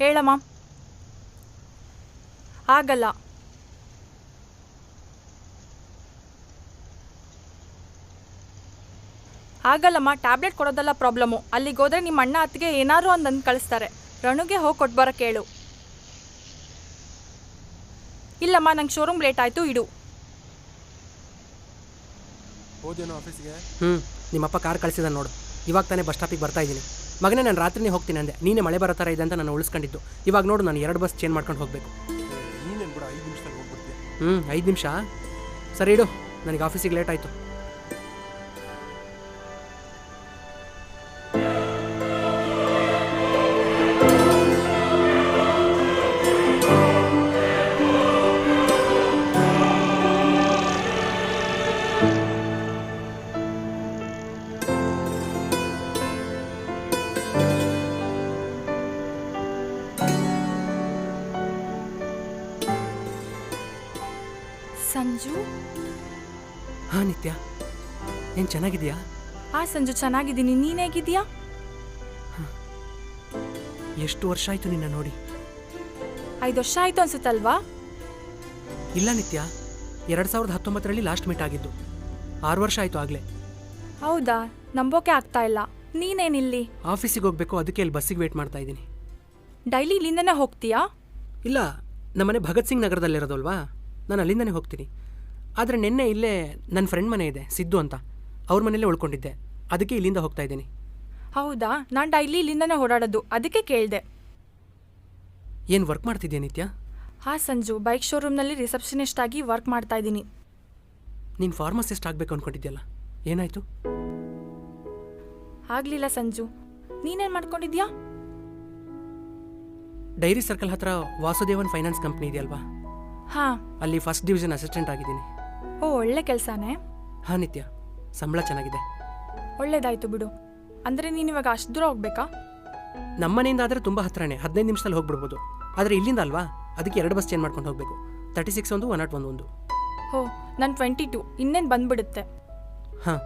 ಹೇಳಮ್ಮ. ಆಗಲ್ಲ. ಆಗಲ್ಲಮ್ಮ tablet ಕೊಡೋದಲ್ಲ problem ಅಲ್ಲಿಗೆ ಹೋದ್ರೆ ನಿಮ್ಮ ಅಣ್ಣ ಅತ್ತಿಗೆ ಏನಾದ್ರು ಒಂದು ಅಂದು ಕಳಿಸ್ತಾರೆ. ರಣುಗೆ ಹೋಗಿ ಕೊಟ್ಬಾರ ಕೇಳು. ಇಲ್ಲಮ್ಮ ನಂಗೆ ಶೋರೂಮ್ ಲೇಟ್ ಆಯಿತು ಇಡು. ಹೋದೇನೋ ಆಫೀಸ್ಗೆ ಹ್ಞೂ ನಿಮ್ಮಪ್ಪ ಕಾರ್ ಕಳಿಸಿದ ನೋಡು. ಇವಾಗ ತಾನೇ ಬಸ್ ಸ್ಟಾಪಿಗೆ ಬರ್ತಾ ಇದ್ದೀನಿ. ಮಗನೇ ನಾನು ರಾತ್ರಿನೇ ಹೋಗ್ತೀನಿ ಅಂದೆ. ನೀನೇ ಮಳೆ ಬರೋ ಥರ ಇದೆ ಅಂತ ನಾನು ಉಳಿಸ್ಕೊಂಡಿದ್ದು. ಇವಾಗ ನೋಡು ನಾನು ಎರಡು ಬಸ್ ಚೇಂಜ್ ಮಾಡ್ಕೊಂಡು ಹೋಗಬೇಕು. ಹ್ಞೂ ಐದು ನಿಮಿಷ? ಸರಿ ಇಡು ನನಗೆ ಆಫೀಸಿಗೆ ಲೇಟ್ ಆಯಿತು. ಸಂಜು ಚೆನ್ನಾಗಿದ್ದೀನಿ. ನೀನ್ ಹೇಗಿದ್ಯಾ ಎಷ್ಟು ವರ್ಷ ಆಯ್ತು ನಿನ್ನ ನೋಡಿ? ಐದು ವರ್ಷ ಆಯ್ತು ಅನ್ಸುತ್ತಲ್ವಾ? ಇಲ್ಲ ನಿತ್ಯ. ಎರಡು ಸಾವಿರದ ಹತ್ತೊಂಬತ್ತರಲ್ಲಿ ಲಾಸ್ಟ್ ಮೀಟ್ ಆಗಿದ್ದು. ಆರು ವರ್ಷ ಆಯ್ತು ಆಗಲೇ. ಹೌದಾ? ನಂಬೋಕೆ ಆಗ್ತಾ ಇಲ್ಲ. ನೀನೇನಿಲ್ಲಿ? ಆಫೀಸಿಗೆ ಹೋಗ್ಬೇಕು ಅದಕ್ಕೆ ಇಲ್ಲಿ ಬಸ್ಸಿಗೆ ವೇಟ್ ಮಾಡ್ತಾ ಇದ್ದೀನಿ. ಡೈಲಿ ಇಲ್ಲಿಂದನೇ ಹೋಗ್ತೀಯಾ? ಇಲ್ಲ ನಮ್ಮನೆ ಭಗತ್ ಸಿಂಗ್ ನಗರದಲ್ಲಿರೋದಲ್ವಾ? ನಾನು ಅಲ್ಲಿಂದನೇ ಹೋಗ್ತೀನಿ. ಆದರೆ ನಿನ್ನೆ ಇಲ್ಲೇ ನನ್ನ ಫ್ರೆಂಡ್ ಮನೆ ಇದೆ ಸಿದ್ದು ಅಂತ. ಅವ್ರ ಮನೇಲೇ ಉಳ್ಕೊಂಡಿದ್ದೆ. ಅದಕ್ಕೆ ಇಲ್ಲಿಂದ ಹೋಗ್ತಾ ಇದ್ದೀನಿ. ಹೌದಾ? ನಾನು ಡೈಲಿ ಇಲ್ಲಿಂದನೇ ಓಡಾಡೋದು. ಅದಕ್ಕೆ ಕೇಳಿದೆ. ಏನು ವರ್ಕ್ ಮಾಡ್ತಿದ್ಯಾ ನಿತ್ಯ? ಹಾ ಸಂಜು ಬೈಕ್ ಶೋರೂಮ್ನಲ್ಲಿ ರಿಸೆಪ್ಷನಿಸ್ಟ್ ಆಗಿ ವರ್ಕ್ ಮಾಡ್ತಾ ಇದ್ದೀನಿ. ನೀನು ಫಾರ್ಮಸಿಸ್ಟ್ ಆಗಬೇಕು ಅಂದ್ಕೊಂಡಿದ್ಯಲ್ಲ ಏನಾಯಿತು? ಆಗಲಿಲ್ಲ ಸಂಜು. ನೀನೇನು ಮಾಡ್ಕೊಂಡಿದ್ಯಾ? ಡೈರಿ ಸರ್ಕಲ್ ಹತ್ರ ವಾಸುದೇವನ್ ಫೈನಾನ್ಸ್ ಕಂಪ್ನಿ ಇದೆಯಲ್ವಾ? ಹಾ. ಅಲ್ಲಿ ಫಸ್ಟ್ ಡಿವಿಷನ್ ಅಸಿಸ್ಟೆಂಟ್ ಆಗಿದ್ದೀನಿ. ಓ ಒಳ್ಳೆ ಕೆಲಸನೇ. ಹಾಂ ನಿತ್ಯ ಸಂಬಳ ಚೆನ್ನಾಗಿದೆ. ಒಳ್ಳೇದಾಯ್ತು ಬಿಡು. ಅಂದ್ರೆ ನೀನ್ ಇವಾಗ ಅಷ್ಟು ದೂರ ಹೋಗ್ಬೇಕಾ? ನಮ್ಮನೆಯಿಂದ ಆದ್ರೆ ಆದರೆ ತುಂಬ ಹತ್ರನೇ ಹದಿನೈದು ನಿಮಿಷದಲ್ಲಿ ಹೋಗ್ಬಿಡ್ಬೋದು. ಆದರೆ ಇಲ್ಲಿಂದ ಅಲ್ವಾ? ಅದಕ್ಕೆ ಎರಡು ಬಸ್ ಚೇಂಜ್ ಮಾಡ್ಕೊಂಡು ಹೋಗಬೇಕು. ತರ್ಟಿ ಸಿಕ್ಸ್ ಒಂದು ಒನ್ ನಾಟ್ ಒಂದು ಒಂದು. ಹೋ ನಾನು ಟ್ವೆಂಟಿ ಟು ಇನ್ನೇನು ಬಂದ್ಬಿಡುತ್ತೆ. ಹಾಂ.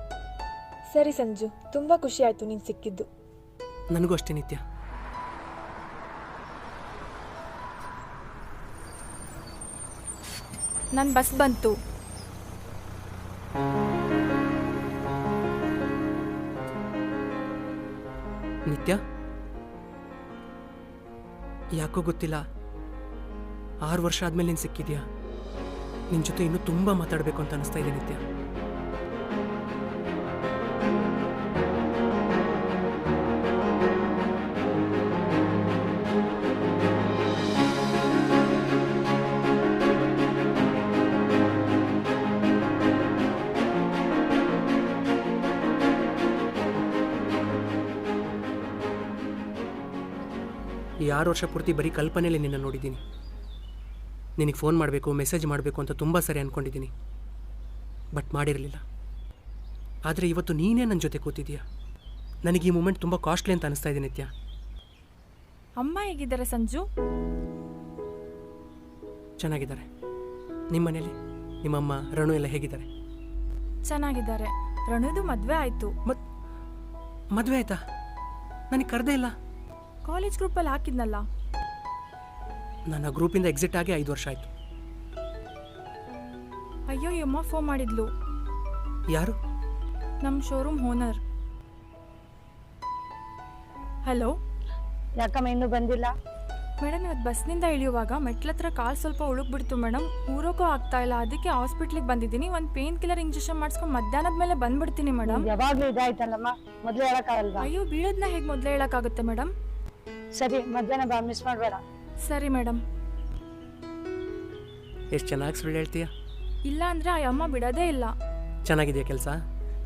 ಸರಿ ಸಂಜು ತುಂಬಾ ಖುಷಿ ಆಯ್ತು ನೀನು ಸಿಕ್ಕಿದ್ದು. ನನಗೂ ಅಷ್ಟೇ ನಿತ್ಯ. ನನ್ನ ಬಸ್ ಬಂತು. ನಿತ್ಯ ಯಾಕೋ ಗೊತ್ತಿಲ್ಲ. ಆರು ವರ್ಷ ಆದ್ಮೇಲೆ ನೀನು ಸಿಕ್ಕಿದ್ಯಾ? ನಿನ್ನ ಜೊತೆ ಇನ್ನೂ ತುಂಬ ಮಾತಾಡಬೇಕು ಅಂತ ಅನಿಸ್ತಾ ಇದೆ ನಿತ್ಯ. ಆರು ವರ್ಷ ಪೂರ್ತಿ ಬರೀ ಕಲ್ಪನೆಯಲ್ಲಿ ನಿನ್ನ ನೋಡಿದ್ದೀನಿ. ನಿನಗೆ ಫೋನ್ ಮಾಡಬೇಕು ಮೆಸೇಜ್ ಮಾಡಬೇಕು ಅಂತ ತುಂಬ ಸರಿ ಅಂದ್ಕೊಂಡಿದ್ದೀನಿ ಬಟ್ ಮಾಡಿರಲಿಲ್ಲ. ಆದರೆ ಇವತ್ತು ನೀನೇ ನನ್ನ ಜೊತೆ ಕೂತಿದ್ದೀಯಾ ನನಗೆ ಈ ಮೂಮೆಂಟ್ ತುಂಬ ಕಾಸ್ಟ್ಲಿ ಅಂತ ಅನಿಸ್ತಾ ಇದೆ ನಿತ್ಯ. ಅಮ್ಮ ಹೇಗಿದ್ದಾರೆ ಸಂಜು? ಚೆನ್ನಾಗಿದ್ದಾರೆ. ನಿಮ್ಮ ಮನೇಲಿ? ನಿಮ್ಮಮ್ಮ ರಣು ಎಲ್ಲ ಹೇಗಿದ್ದಾರೆ? ಚೆನ್ನಾಗಿದ್ದಾರೆ. ರಣುದು ಮದುವೆ ಆಯ್ತು. ಮತ್ ಮದುವೆ ಆಯ್ತಾ? ನನಗೆ ಕರೆದೇ ಇಲ್ಲ. ಕಾಲೇಜ್ ಗ್ರೂಪಲ್ಲಿ ಹಾಕಿದ್ನಲ್ಲ? ನನ್ನ ಗ್ರೂಪಿಂದ ಎಕ್ಸಿಟ್ ಆಗಿ ಐದು ವರ್ಷ ಆಯಿತು. ಅಯ್ಯೋ ಯಮ್ಮ ಅಮ್ಮ ಫೋನ್ ಮಾಡಿದ್ಲು. ಯಾರು? ನಮ್ಮ ಶೋರೂಮ್ ಓನರ್. ಹಲೋ? ಯಾಕಮ್ಮ ಇನ್ನೂ ಬಂದಿಲ್ಲ? ಮೇಡಮ್ ಇವತ್ತು ಬಸ್ನಿಂದ ಇಳಿಯುವಾಗ ಮೆಟ್ಲತ್ರ ಕಾಲು ಸ್ವಲ್ಪ ಉಳುಕ್ಬಿಡ್ತು ಮೇಡಮ್. ಊರೋಕ್ಕೂ ಆಗ್ತಾ ಇಲ್ಲ. ಅದಕ್ಕೆ ಹಾಸ್ಪಿಟ್ಲಿಗೆ ಬಂದಿದ್ದೀನಿ. ಒಂದು ಪೇನ್ ಕಿಲ್ಲರ್ ಇಂಜೆಕ್ಷನ್ ಮಾಡಿಸ್ಕೊಂಡು ಮಧ್ಯಾಹ್ನದ ಮೇಲೆ ಬಂದ್ಬಿಡ್ತೀನಿ ಮೇಡಮ್. ಯಾವಾಗ್ಲೂ ಇದಾಯ್ತಲ್ಲಮ್ಮ? ಮೊದ್ಲು ಹೇಳಕ್ಕಾಗಲ್ವಾ? ಅಯ್ಯೋ ಬೀಳೋದನ್ನ ಹೇಗೆ ಮೊದಲೇ ಹೇಳೋಕ್ಕಾಗುತ್ತೆ ಮೇಡಮ್? ಸರಿ ಮಧ್ಯಾಹ್ನ ಬಾ ಮಿಸ್ ಮಾಡಬೇಡ. ಸರಿ ಮೇಡಮ್ ಎಷ್ಟು ಚೆನ್ನಾಗಿ ಸುಳ್ಳು ಹೇಳ್ತೀಯ? ಇಲ್ಲ ಅಂದ್ರೆ ಆ ಅಮ್ಮ ಬಿಡೋದೇ ಇಲ್ಲ. ಚೆನ್ನಾಗಿದೆಯಾ ಕೆಲಸ?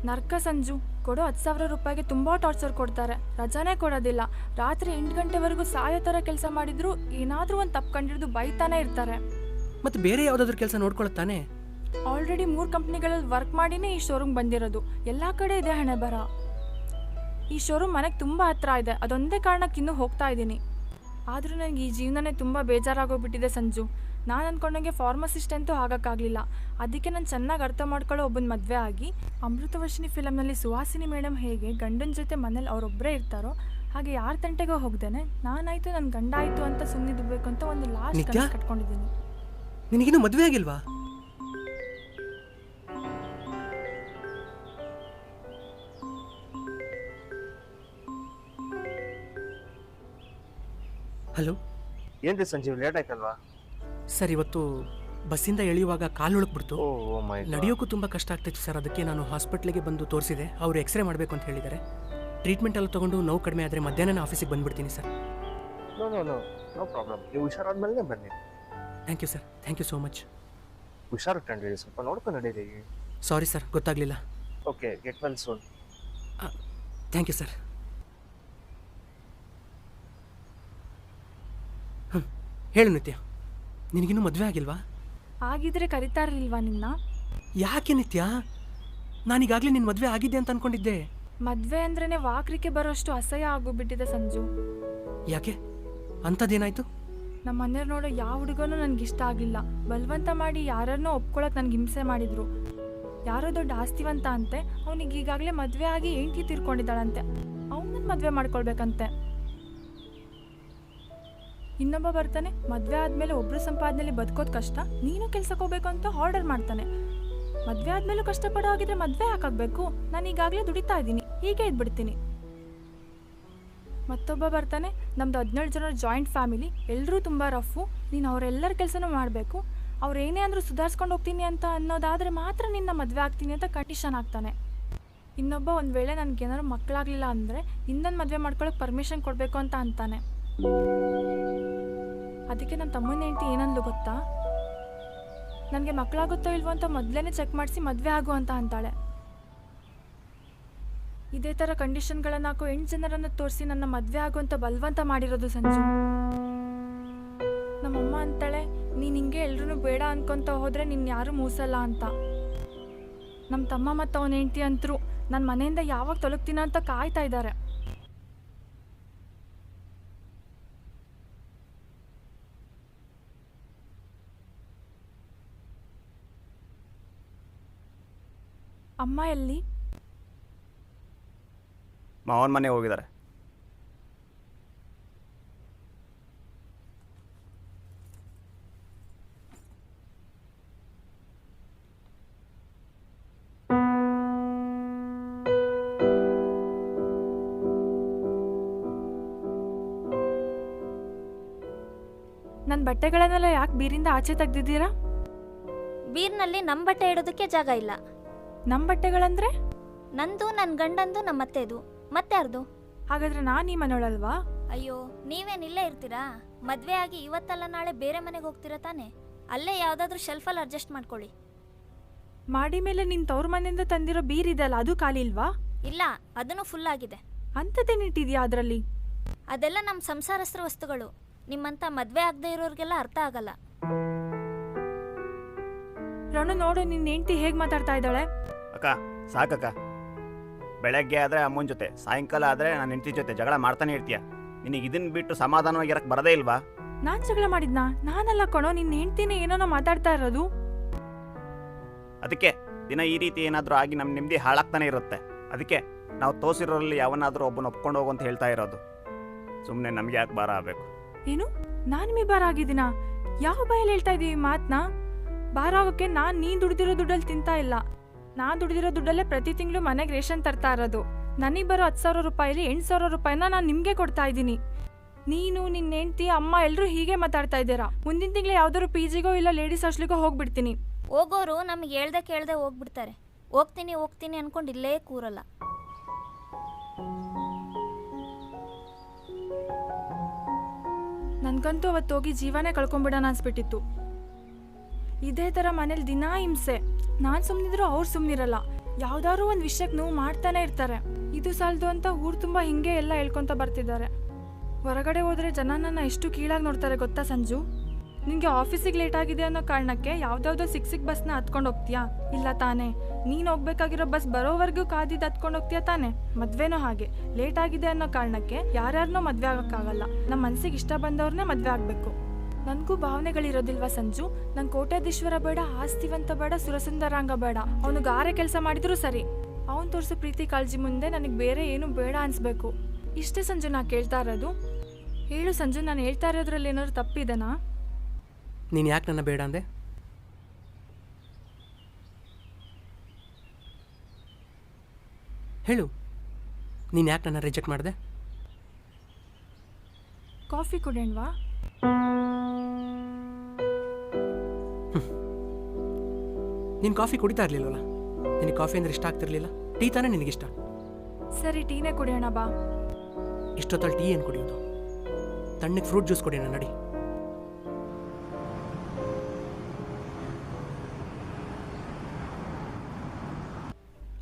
ನರ್ಕ ಸಂಜು ಕೊಡೋ ಹತ್ತು ಸಾವಿರ ರೂಪಾಯಿಗೆ ತುಂಬ ಟಾರ್ಚರ್ ಕೊಡ್ತಾರೆ. ರಜಾನೇ ಕೊಡೋದಿಲ್ಲ. ರಾತ್ರಿ ಎಂಟು ಗಂಟೆವರೆಗೂ ಸಾಯೋ ಥರ ಕೆಲಸ ಮಾಡಿದ್ರು ಏನಾದರೂ ಒಂದು ತಪ್ಪು ಕಂಡಿಡಿದು ಬೈತಾನೆ ಇರ್ತಾರೆ. ಮತ್ತು ಬೇರೆ ಯಾವುದಾದ್ರೂ ಕೆಲಸ ನೋಡ್ಕೊಳ್ತಾನೆ ಆಲ್ರೆಡಿ ಮೂರು ಕಂಪ್ನಿಗಳಲ್ಲಿ ವರ್ಕ್ ಮಾಡಿನೇ ಈ ಶೋರೂಮ್ ಬಂದಿರೋದು. ಎಲ್ಲ ಕಡೆ ಇದೆ ಹಣೆ ಬರ ಈ ಶೋರೂಮ್ ಮನೆಗೆ ತುಂಬ ಹತ್ತಿರ ಇದೆ. ಅದೊಂದೇ ಕಾರಣಕ್ಕೆ ಇನ್ನೂ ಹೋಗ್ತಾ ಇದ್ದೀನಿ. ಆದರೂ ನನಗೆ ಈ ಜೀವನನೇ ತುಂಬ ಬೇಜಾರಾಗೋಗ್ಬಿಟ್ಟಿದೆ ಸಂಜು. ನಾನು ಅಂದ್ಕೊಂಡಂಗೆ ಫಾರ್ಮಸಿಸ್ಟ್ ಅಂತೂ ಆಗೋಕ್ಕಾಗಲಿಲ್ಲ. ಅದಕ್ಕೆ ನಾನು ಚೆನ್ನಾಗಿ ಅರ್ಥ ಮಾಡ್ಕೊಳ್ಳೋ ಒಬ್ಬನ ಮದುವೆ ಆಗಿ ಅಮೃತವರ್ಷಿಣಿ ಫಿಲಮ್ನಲ್ಲಿ ಸುಹಾಸಿನಿ ಮೇಡಮ್ ಹೇಗೆ ಗಂಡನ ಜೊತೆ ಮನೇಲಿ ಅವರೊಬ್ಬರೇ ಇರ್ತಾರೋ ಹಾಗೆ ಯಾರ ತಂಟೆಗೋ ಹೋಗ್ದೇನೆ ನಾನಾಯಿತು ನನ್ನ ಗಂಡ ಆಯಿತು ಅಂತ ಸುಮ್ಮನಿದ್ಬೇಕು ಅಂತ ಒಂದು ಲಾಸ್ಟ್? ಕಟ್ಕೊಂಡಿದ್ದೀನಿ. ನಿನಗಿನ್ನೂ ಮದುವೆ ಆಗಿಲ್ವಾ? ಹಲೋ? ಏನ್ರಿ ಸಂಜೀವ್ ಲೇಟ್ ಆಯ್ತಲ್ವಾ? ಸರ್ ಇವತ್ತು ಬಸ್ಸಿಂದ ಎಳೆಯುವಾಗ ಕಾಲು ಬಿಡ್ತು ಓ ಓ ಮೈ ನಡೆಯೋಕ್ಕೂ ತುಂಬ ಕಷ್ಟ ಆಗ್ತಿತ್ತು ಸರ್ ಅದಕ್ಕೆ ನಾನು ಹಾಸ್ಪಿಟ್ಲಿಗೆ ಬಂದು ತೋರಿಸಿದೆ. ಅವರು ಎಕ್ಸ್ರೇ ಮಾಡಬೇಕು ಅಂತ ಹೇಳಿದ್ದಾರೆ. ಟ್ರೀಟ್ಮೆಂಟ್ ಎಲ್ಲ ತೊಗೊಂಡು ನೋವು ಕಡಿಮೆ ಆದರೆ ಮಧ್ಯಾಹ್ನ ಆಫೀಸಿಗೆ ಬಂದ್ಬಿಡ್ತೀನಿ sir. No no no no problem ನೀವು ಹುಷಾರಾದ್ಮೇಲೆ ಬನ್ನಿ. Thank you sir thank you so much ಹುಷಾರು ಕಂಡಿರಿ ಸ್ವಲ್ಪ ನೋಡ್ಕೊಂಡು ನಡೀರಿ. ಸಾರಿ ಸರ್ ಗೊತ್ತಾಗಲಿಲ್ಲ. Okay get well soon thank you sir ಹೇಳು ನಿತ್ಯ. ನಿನಗಿನ್ನೂ ಮದುವೆ ಆಗಿಲ್ವಾ? ಆಗಿದ್ರೆ ಕರಿತಾ ಇರಲಿಲ್ವಾ ನಿನ್ನ? ಯಾಕೆ ನಿತ್ಯ? ನಾನೀಗಾಗಲೇ ನಿನ್ನ ಮದುವೆ ಆಗಿದೆ ಅಂತ ಅನ್ಕೊಂಡಿದ್ದೆ. ಮದ್ವೆ ಅಂದ್ರೇನೆ ವಾಕ್ರಿಕೆ ಬರೋಷ್ಟು ಅಸಹ್ಯ ಆಗೋಗ್ಬಿಟ್ಟಿದೆ ಸಂಜು. ಯಾಕೆ? ಅಂಥದ್ದೇನಾಯ್ತು? ನಮ್ಮ ಮನೆಯವ್ರು ನೋಡೋ ಯಾವ ಹುಡುಗನೂ ನನಗೆ ಇಷ್ಟ ಆಗಿಲ್ಲ. ಬಲವಂತ ಮಾಡಿ ಯಾರನ್ನೋ ಒಪ್ಕೊಳಕ್ ನನಗೆ ಹಿಂಸೆ ಮಾಡಿದ್ರು. ಯಾರೋ ದೊಡ್ಡ ಆಸ್ತಿವಂತ ಅಂತೆ ಅವನಿಗೆ ಈಗಾಗಲೇ ಮದುವೆ ಆಗಿ ಹೆಂಡತಿ ತೀರ್ಕೊಂಡಿದ್ದಾಳಂತೆ. ಅವನನ್ನ ಮದುವೆ ಮಾಡ್ಕೊಳ್ಬೇಕಂತೆ. ಇನ್ನೊಬ್ಬ ಬರ್ತಾನೆ, ಮದುವೆ ಆದಮೇಲೆ ಒಬ್ಬರು ಸಂಪಾದನೆಯಲ್ಲಿ ಬದುಕೋದು ಕಷ್ಟ, ನೀನು ಕೆಲ್ಸಕ್ಕೆ ಹೋಗ್ಬೇಕು ಅಂತ ಆರ್ಡರ್ ಮಾಡ್ತಾನೆ. ಮದುವೆ ಆದಮೇಲೂ ಕಷ್ಟಪಡೋ ಹಾಗಿದ್ರೆ ಮದುವೆ ಹಾಕಾಗಬೇಕು ನಾನು ಈಗಾಗಲೇ ದುಡಿತಾ ಇದ್ದೀನಿ, ಹೀಗೆ ಇದ್ಬಿಡ್ತೀನಿ. ಮತ್ತೊಬ್ಬ ಬರ್ತಾನೆ, ನಮ್ದು ಹದಿನೇಳು ಜನ ಜಾಯಿಂಟ್ ಫ್ಯಾಮಿಲಿ ಎಲ್ಲರೂ ತುಂಬ ರಫು ನೀನು ಅವರೆಲ್ಲರ ಕೆಲಸನೂ ಮಾಡಬೇಕು. ಅವ್ರು ಏನೇ ಅಂದರೂ ಸುಧಾರಿಸ್ಕೊಂಡು ಹೋಗ್ತೀನಿ ಅಂತ ಅನ್ನೋದಾದರೆ ಮಾತ್ರ ನಿನ್ನ ಮದುವೆ ಆಗ್ತೀನಿ ಅಂತ ಕಂಡೀಷನ್ ಆಗ್ತಾನೆ. ಇನ್ನೊಬ್ಬ ಒಂದು ವೇಳೆ ನನಗೇನಾದ್ರು ಮಕ್ಕಳಾಗಲಿಲ್ಲ ಅಂದರೆ ಇನ್ನೊಂದು ಮದುವೆ ಮಾಡ್ಕೊಳ್ಳೋಕೆ ಪರ್ಮಿಷನ್ ಕೊಡಬೇಕು ಅಂತ ಅಂತಾನೆ. ಅದಕ್ಕೆ ನಮ್ಮ ತಮ್ಮನ ಹೆಂಡತಿ ಏನಂದ್ಲು ಗೊತ್ತಾ? ನನಗೆ ಮಕ್ಕಳಾಗುತ್ತೋ ಇಲ್ವೋ ಅಂತ ಮೊದಲೇ ಚೆಕ್ ಮಾಡಿಸಿ ಮದುವೆ ಆಗು ಅಂತ ಅಂತಾಳೆ. ಇದೇ ಥರ ಕಂಡೀಷನ್ಗಳನ್ನು ಹಾಕೋ ಎಂಟು ಜನರನ್ನು ತೋರಿಸಿ ನನ್ನ ಮದುವೆ ಆಗುವಂತ ಬಲವಂತ ಮಾಡಿರೋದು ಸಂಜು. ನಮ್ಮಮ್ಮ ಅಂತಾಳೆ, ನೀನು ಹಿಂಗೆ ಎಲ್ರೂ ಬೇಡ ಅನ್ಕೊಂತ ಹೋದರೆ ನಿನ್ನ ಯಾರೂ ಮೂಸಲ್ಲ ಅಂತ. ನಮ್ಮ ತಮ್ಮ ಮತ್ತು ಅವನ ಹೆಂಡತಿ ಅಂತರೂ ನನ್ನ ಮನೆಯಿಂದ ಯಾವಾಗ ತೊಲಗ್ತೀನ ಅಂತ ಕಾಯ್ತಾ ಇದ್ದಾರೆ. ಅಮ್ಮ ಎಲ್ಲಿ ಮಾವನ ಮನೆಗೆ ಹೋಗಿದ್ದಾರೆ. ನನ್ನ ಬಟ್ಟೆಗಳನ್ನೆಲ್ಲ ಯಾಕೆ ಬೀರಿಂದ ಆಚೆ ತೆಗ್ದಿದ್ದೀರಾ? ಬೀರ್ನಲ್ಲಿ ನಮ್ಮ ಬಟ್ಟೆ ಇಡೋದಕ್ಕೆ ಜಾಗ ಇಲ್ಲ. ನಮ್ಮ ಬಟ್ಟೆಗಳಂದ್ರೆ? ನಂದು ನನ್ನ ಗಂಡಂದು ನಮ್ಮ ಅತ್ತೆದು ಮತ್ತಾರ್ದು ಹಾಗಾದ್ರೆ ನಾನು ಈ ಮನೆಯೊಳಲ್ವಾ? ಅಯ್ಯೋ ನೀವೇನ್ ಇಲ್ಲೇ ಇರ್ತೀರಾ? ಮದ್ವೆ ಆಗಿ ಇವತ್ತಲ್ಲ ನಾಳೆ ಬೇರೆ ಮನೆಗೆ ಹೋಗ್ತೀರಾ ತಾನೆ? ಅಲ್ಲೇ ಯಾವ್ದಾದ್ರೂ ಶೆಲ್ಫಲ್ಲಿ ಅಡ್ಜಸ್ಟ್ ಮಾಡ್ಕೊಳ್ಳಿ. ಮಾಡಿ ಮೇಲೆ ನಿನ್ ತವ್ರ ಮನೆಯಿಂದ ತಂದಿರೋ ಬೀರ್ ಇದೆಯಲ್ಲ ಅದು ಖಾಲಿ ಇಲ್ವಾ? ಇಲ್ಲ ಅದನ್ನು ಫುಲ್ ಆಗಿದೆ. ಅಂಥದ್ದೇನಿಟ್ಟಿದ್ಯಾ ಅದರಲ್ಲಿ? ಅದೆಲ್ಲ ನಮ್ಮ ಸಂಸಾರಸ್ತ್ರ ವಸ್ತುಗಳು. ನಿಮ್ಮಂತ ಮದ್ವೆ ಆಗದೆ ಇರೋರಿಗೆಲ್ಲ ಅರ್ಥ ಆಗಲ್ಲ. ರಣು ನೋಡು ನಿನ್ನ ಹೆಂಡತಿ ಹೇಗೆ ಮಾತಾಡ್ತಾ ಇದ್ದಾಳೆ? ಅಕ್ಕ ಸಾಕಕ್ಕ. ಬೆಳಗ್ಗೆ ಆದರೆ ಅಮ್ಮನ ಜೊತೆ ಸಾಯಂಕಾಲ ಆದರೆ ನಾನು ಹೆಂಡತಿ ಜೊತೆ ಜಗಳ ಮಾಡ್ತಾನೆ ಇರ್ತೀಯ. ನಿನಗೆ ಇದನ್ನ ಬಿಟ್ಟು ಸಮಾಧಾನವಾಗಿ ಇರಕ್ಕೆ ಬರದೇ ಇಲ್ವಾ? ನಾನ್ ಜಗಳ ಮಾಡಿದ್ನಾ? ನಾನಲ್ಲ ಕಣೋ ನಿನ್ನ ಹೆಂಡ್ತಿನೇ ಏನೋ ಮಾತಾಡ್ತಾ ಇರೋದು. ಅದಕ್ಕೆ ದಿನ ಈ ರೀತಿ ಏನಾದರೂ ಆಗಿ ನಮ್ಮ ನೆಮ್ಮದಿ ಹಾಳಾಗ್ತಾನೆ ಇರುತ್ತೆ. ಅದಕ್ಕೆ ನಾವು ತೋಸಿರೋರಲ್ಲಿ ಯಾವನಾದರೂ ಒಬ್ಬನ ಒಪ್ಕೊಂಡು ಹೋಗು ಅಂತ ಹೇಳ್ತಾ ಇರೋದು. ಸುಮ್ಮನೆ ನಮಗೆ ಯಾಕೆ ಭಾರ ಆಗಬೇಕು? ಏನು? ನಾನು ಮೀ ಭಾರ ಆಗಿದ್ದೀನ? ಯಾವ ಬಾಯಲ್ಲಿ ಹೇಳ್ತಾ ಇದ್ದೀವಿ ಮಾತನ್ನ ಭಾರ ಆಗೋಕ್ಕೆ ನಾನು ನೀನು ದುಡ್ದಿರೋ ದುಡ್ಡಲ್ಲಿ ತಿಂತಾ ಇಲ್ಲ. ನಾನ್ ದುಡಿದಿರೋ ದುಡ್ಡಲ್ಲೇ ಪ್ರತಿ ತಿಂಗಳು ಮನೆಗೆ ರೇಷನ್ ತರ್ತಾ ಇರೋದು. ನನಗೆ ಬರೋ ಹತ್ತು ಸಾವಿರ ರೂಪಾಯಿಲಿ ಎಂಟು ಸಾವಿರ ರೂಪಾಯಿನ ನಾನು ನಿಮಗೆ ಕೊಡ್ತಾ ಇದ್ದೀನಿ. ನೀನು ನಿನ್ನ ಹೆಂಡ್ತಿ ಅಮ್ಮ ಎಲ್ಲರೂ ಹೀಗೆ ಮಾತಾಡ್ತಾ ಇದ್ದೀರಾ? ಮುಂದಿನ ತಿಂಗಳು ಯಾವ್ದಾದ್ರು ಪಿ ಜಿಗೋ ಇಲ್ಲ ಲೇಡೀಸ್ ಹಾಸ್ಟ್ಲಿಗೋ ಹೋಗ್ಬಿಡ್ತೀನಿ. ಹೋಗೋರು ನಮ್ಗೆ ಹೇಳ್ದೆ ಕೇಳ್ದೆ ಹೋಗ್ಬಿಡ್ತಾರೆ. ಹೋಗ್ತೀನಿ ಹೋಗ್ತೀನಿ ಅನ್ಕೊಂಡು ಇಲ್ಲೇ ಕೂರಲ್ಲ. ನನ್ಗಂತೂ ಅವತ್ತು ಹೋಗಿ ಜೀವನೇ ಕಳ್ಕೊಂಬಿಡೋಣ ಅನ್ಸ್ಬಿಟ್ಟಿತ್ತು. ಇದೇ ಥರ ಮನೇಲಿ ದಿನಾ ಹಿಂಸೆ. ನಾನು ಸುಮ್ಮನಿದ್ರು ಅವ್ರು ಸುಮ್ಮನಿರಲ್ಲ ಯಾವ್ದಾದ್ರು ಒಂದು ವಿಷಯಕ್ಕೆ ನೋವು ಮಾಡ್ತಾನೆ ಇರ್ತಾರೆ. ಇದು ಸಾಲದು ಅಂತ ಊರು ತುಂಬ ಹಿಂಗೆ ಎಲ್ಲ ಹೇಳ್ಕೊತ ಬರ್ತಿದ್ದಾರೆ. ಹೊರಗಡೆ ಹೋದ್ರೆ ಜನ ನನ್ನ ಎಷ್ಟು ಕೀಳಾಗಿ ನೋಡ್ತಾರೆ ಗೊತ್ತಾ ಸಂಜು? ನಿಂಗೆ ಆಫೀಸಿಗೆ ಲೇಟ್ ಆಗಿದೆ ಅನ್ನೋ ಕಾರಣಕ್ಕೆ ಯಾವ್ದಾವ್ದೋ ಸಿಕ್ ಸಿಕ್ ಬಸ್ನ ಹತ್ಕೊಂಡು ಹೋಗ್ತೀಯಾ? ಇಲ್ಲ ತಾನೇ. ನೀನು ಹೋಗ್ಬೇಕಾಗಿರೋ ಬಸ್ ಬರೋವರೆಗೂ ಕಾದಿದ್ದು ಹತ್ಕೊಂಡು ಹೋಗ್ತೀಯಾ ತಾನೇ? ಮದ್ವೆನೋ ಹಾಗೆ. ಲೇಟ್ ಆಗಿದೆ ಅನ್ನೋ ಕಾರಣಕ್ಕೆ ಯಾರ್ಯಾರನ್ನೂ ಮದ್ವೆ ಆಗೋಕ್ಕಾಗಲ್ಲ. ನಮ್ಮ ಮನಸ್ಸಿಗೆ ಇಷ್ಟ ಬಂದವ್ರನ್ನೇ ಮದ್ವೆ ಆಗಬೇಕು. ನನಗೂ ಭಾವನೆಗಳಿರೋದಿಲ್ವಾ ಸಂಜು? ನಂಗೆ ಕೋಟ್ಯಾಧೀಶ್ವರ ಬೇಡ ಆಸ್ತಿವಂತ ಬೇಡ ಸುರಸುಂದರಾಂಗ ಬೇಡ. ಅವನು ಗಾರೆ ಕೆಲಸ ಮಾಡಿದ್ರು ಸರಿ. ಅವನು ತೋರಿಸೋ ಪ್ರೀತಿ ಕಾಳಜಿ ಮುಂದೆ ನನಗೆ ಬೇರೆ ಏನು ಬೇಡ ಅನಿಸ್ಬೇಕು. ಇಷ್ಟೇ ಸಂಜು ನಾ ಕೇಳ್ತಾ ಇರೋದು. ಹೇಳು ಸಂಜು ನಾನು ಹೇಳ್ತಾ ಇರೋದ್ರಲ್ಲಿ ಏನಾದ್ರು ತಪ್ಪಿದನಾ? ನೀನು ಯಾಕೆ ನನ್ನ ಬೇಡ ಅಂದೆ? ಹೇಳು. ನೀನು ಯಾಕೆ ನನ್ನ ರಿಜೆಕ್ಟ್ ಮಾಡಿದೆ? ಕಾಫಿ ಕುಡಿಯಣ್ವಾ? ನೀನು ಕಾಫಿ ಕುಡಿತಾ ಇರಲಿಲ್ಲವಲ್ಲ ನಿನಗೆ ಕಾಫಿ ಅಂದ್ರೆ ಇಷ್ಟ ಆಗ್ತಿರ್ಲಿಲ್ಲ? ಟೀ ತಾನೇ ನಿನಗಿಷ್ಟ? ಸರಿ ಟೀನೇ ಕುಡಿಯೋಣ ಬಾ. ಇಷ್ಟೊತ್ತಲ್ಲಿ ಟೀ ಏನು ಕುಡಿಯೋದು? ತಣ್ಣಗೆ ಫ್ರೂಟ್ ಜ್ಯೂಸ್ ಕುಡಿಯೋಣ ನಡಿ.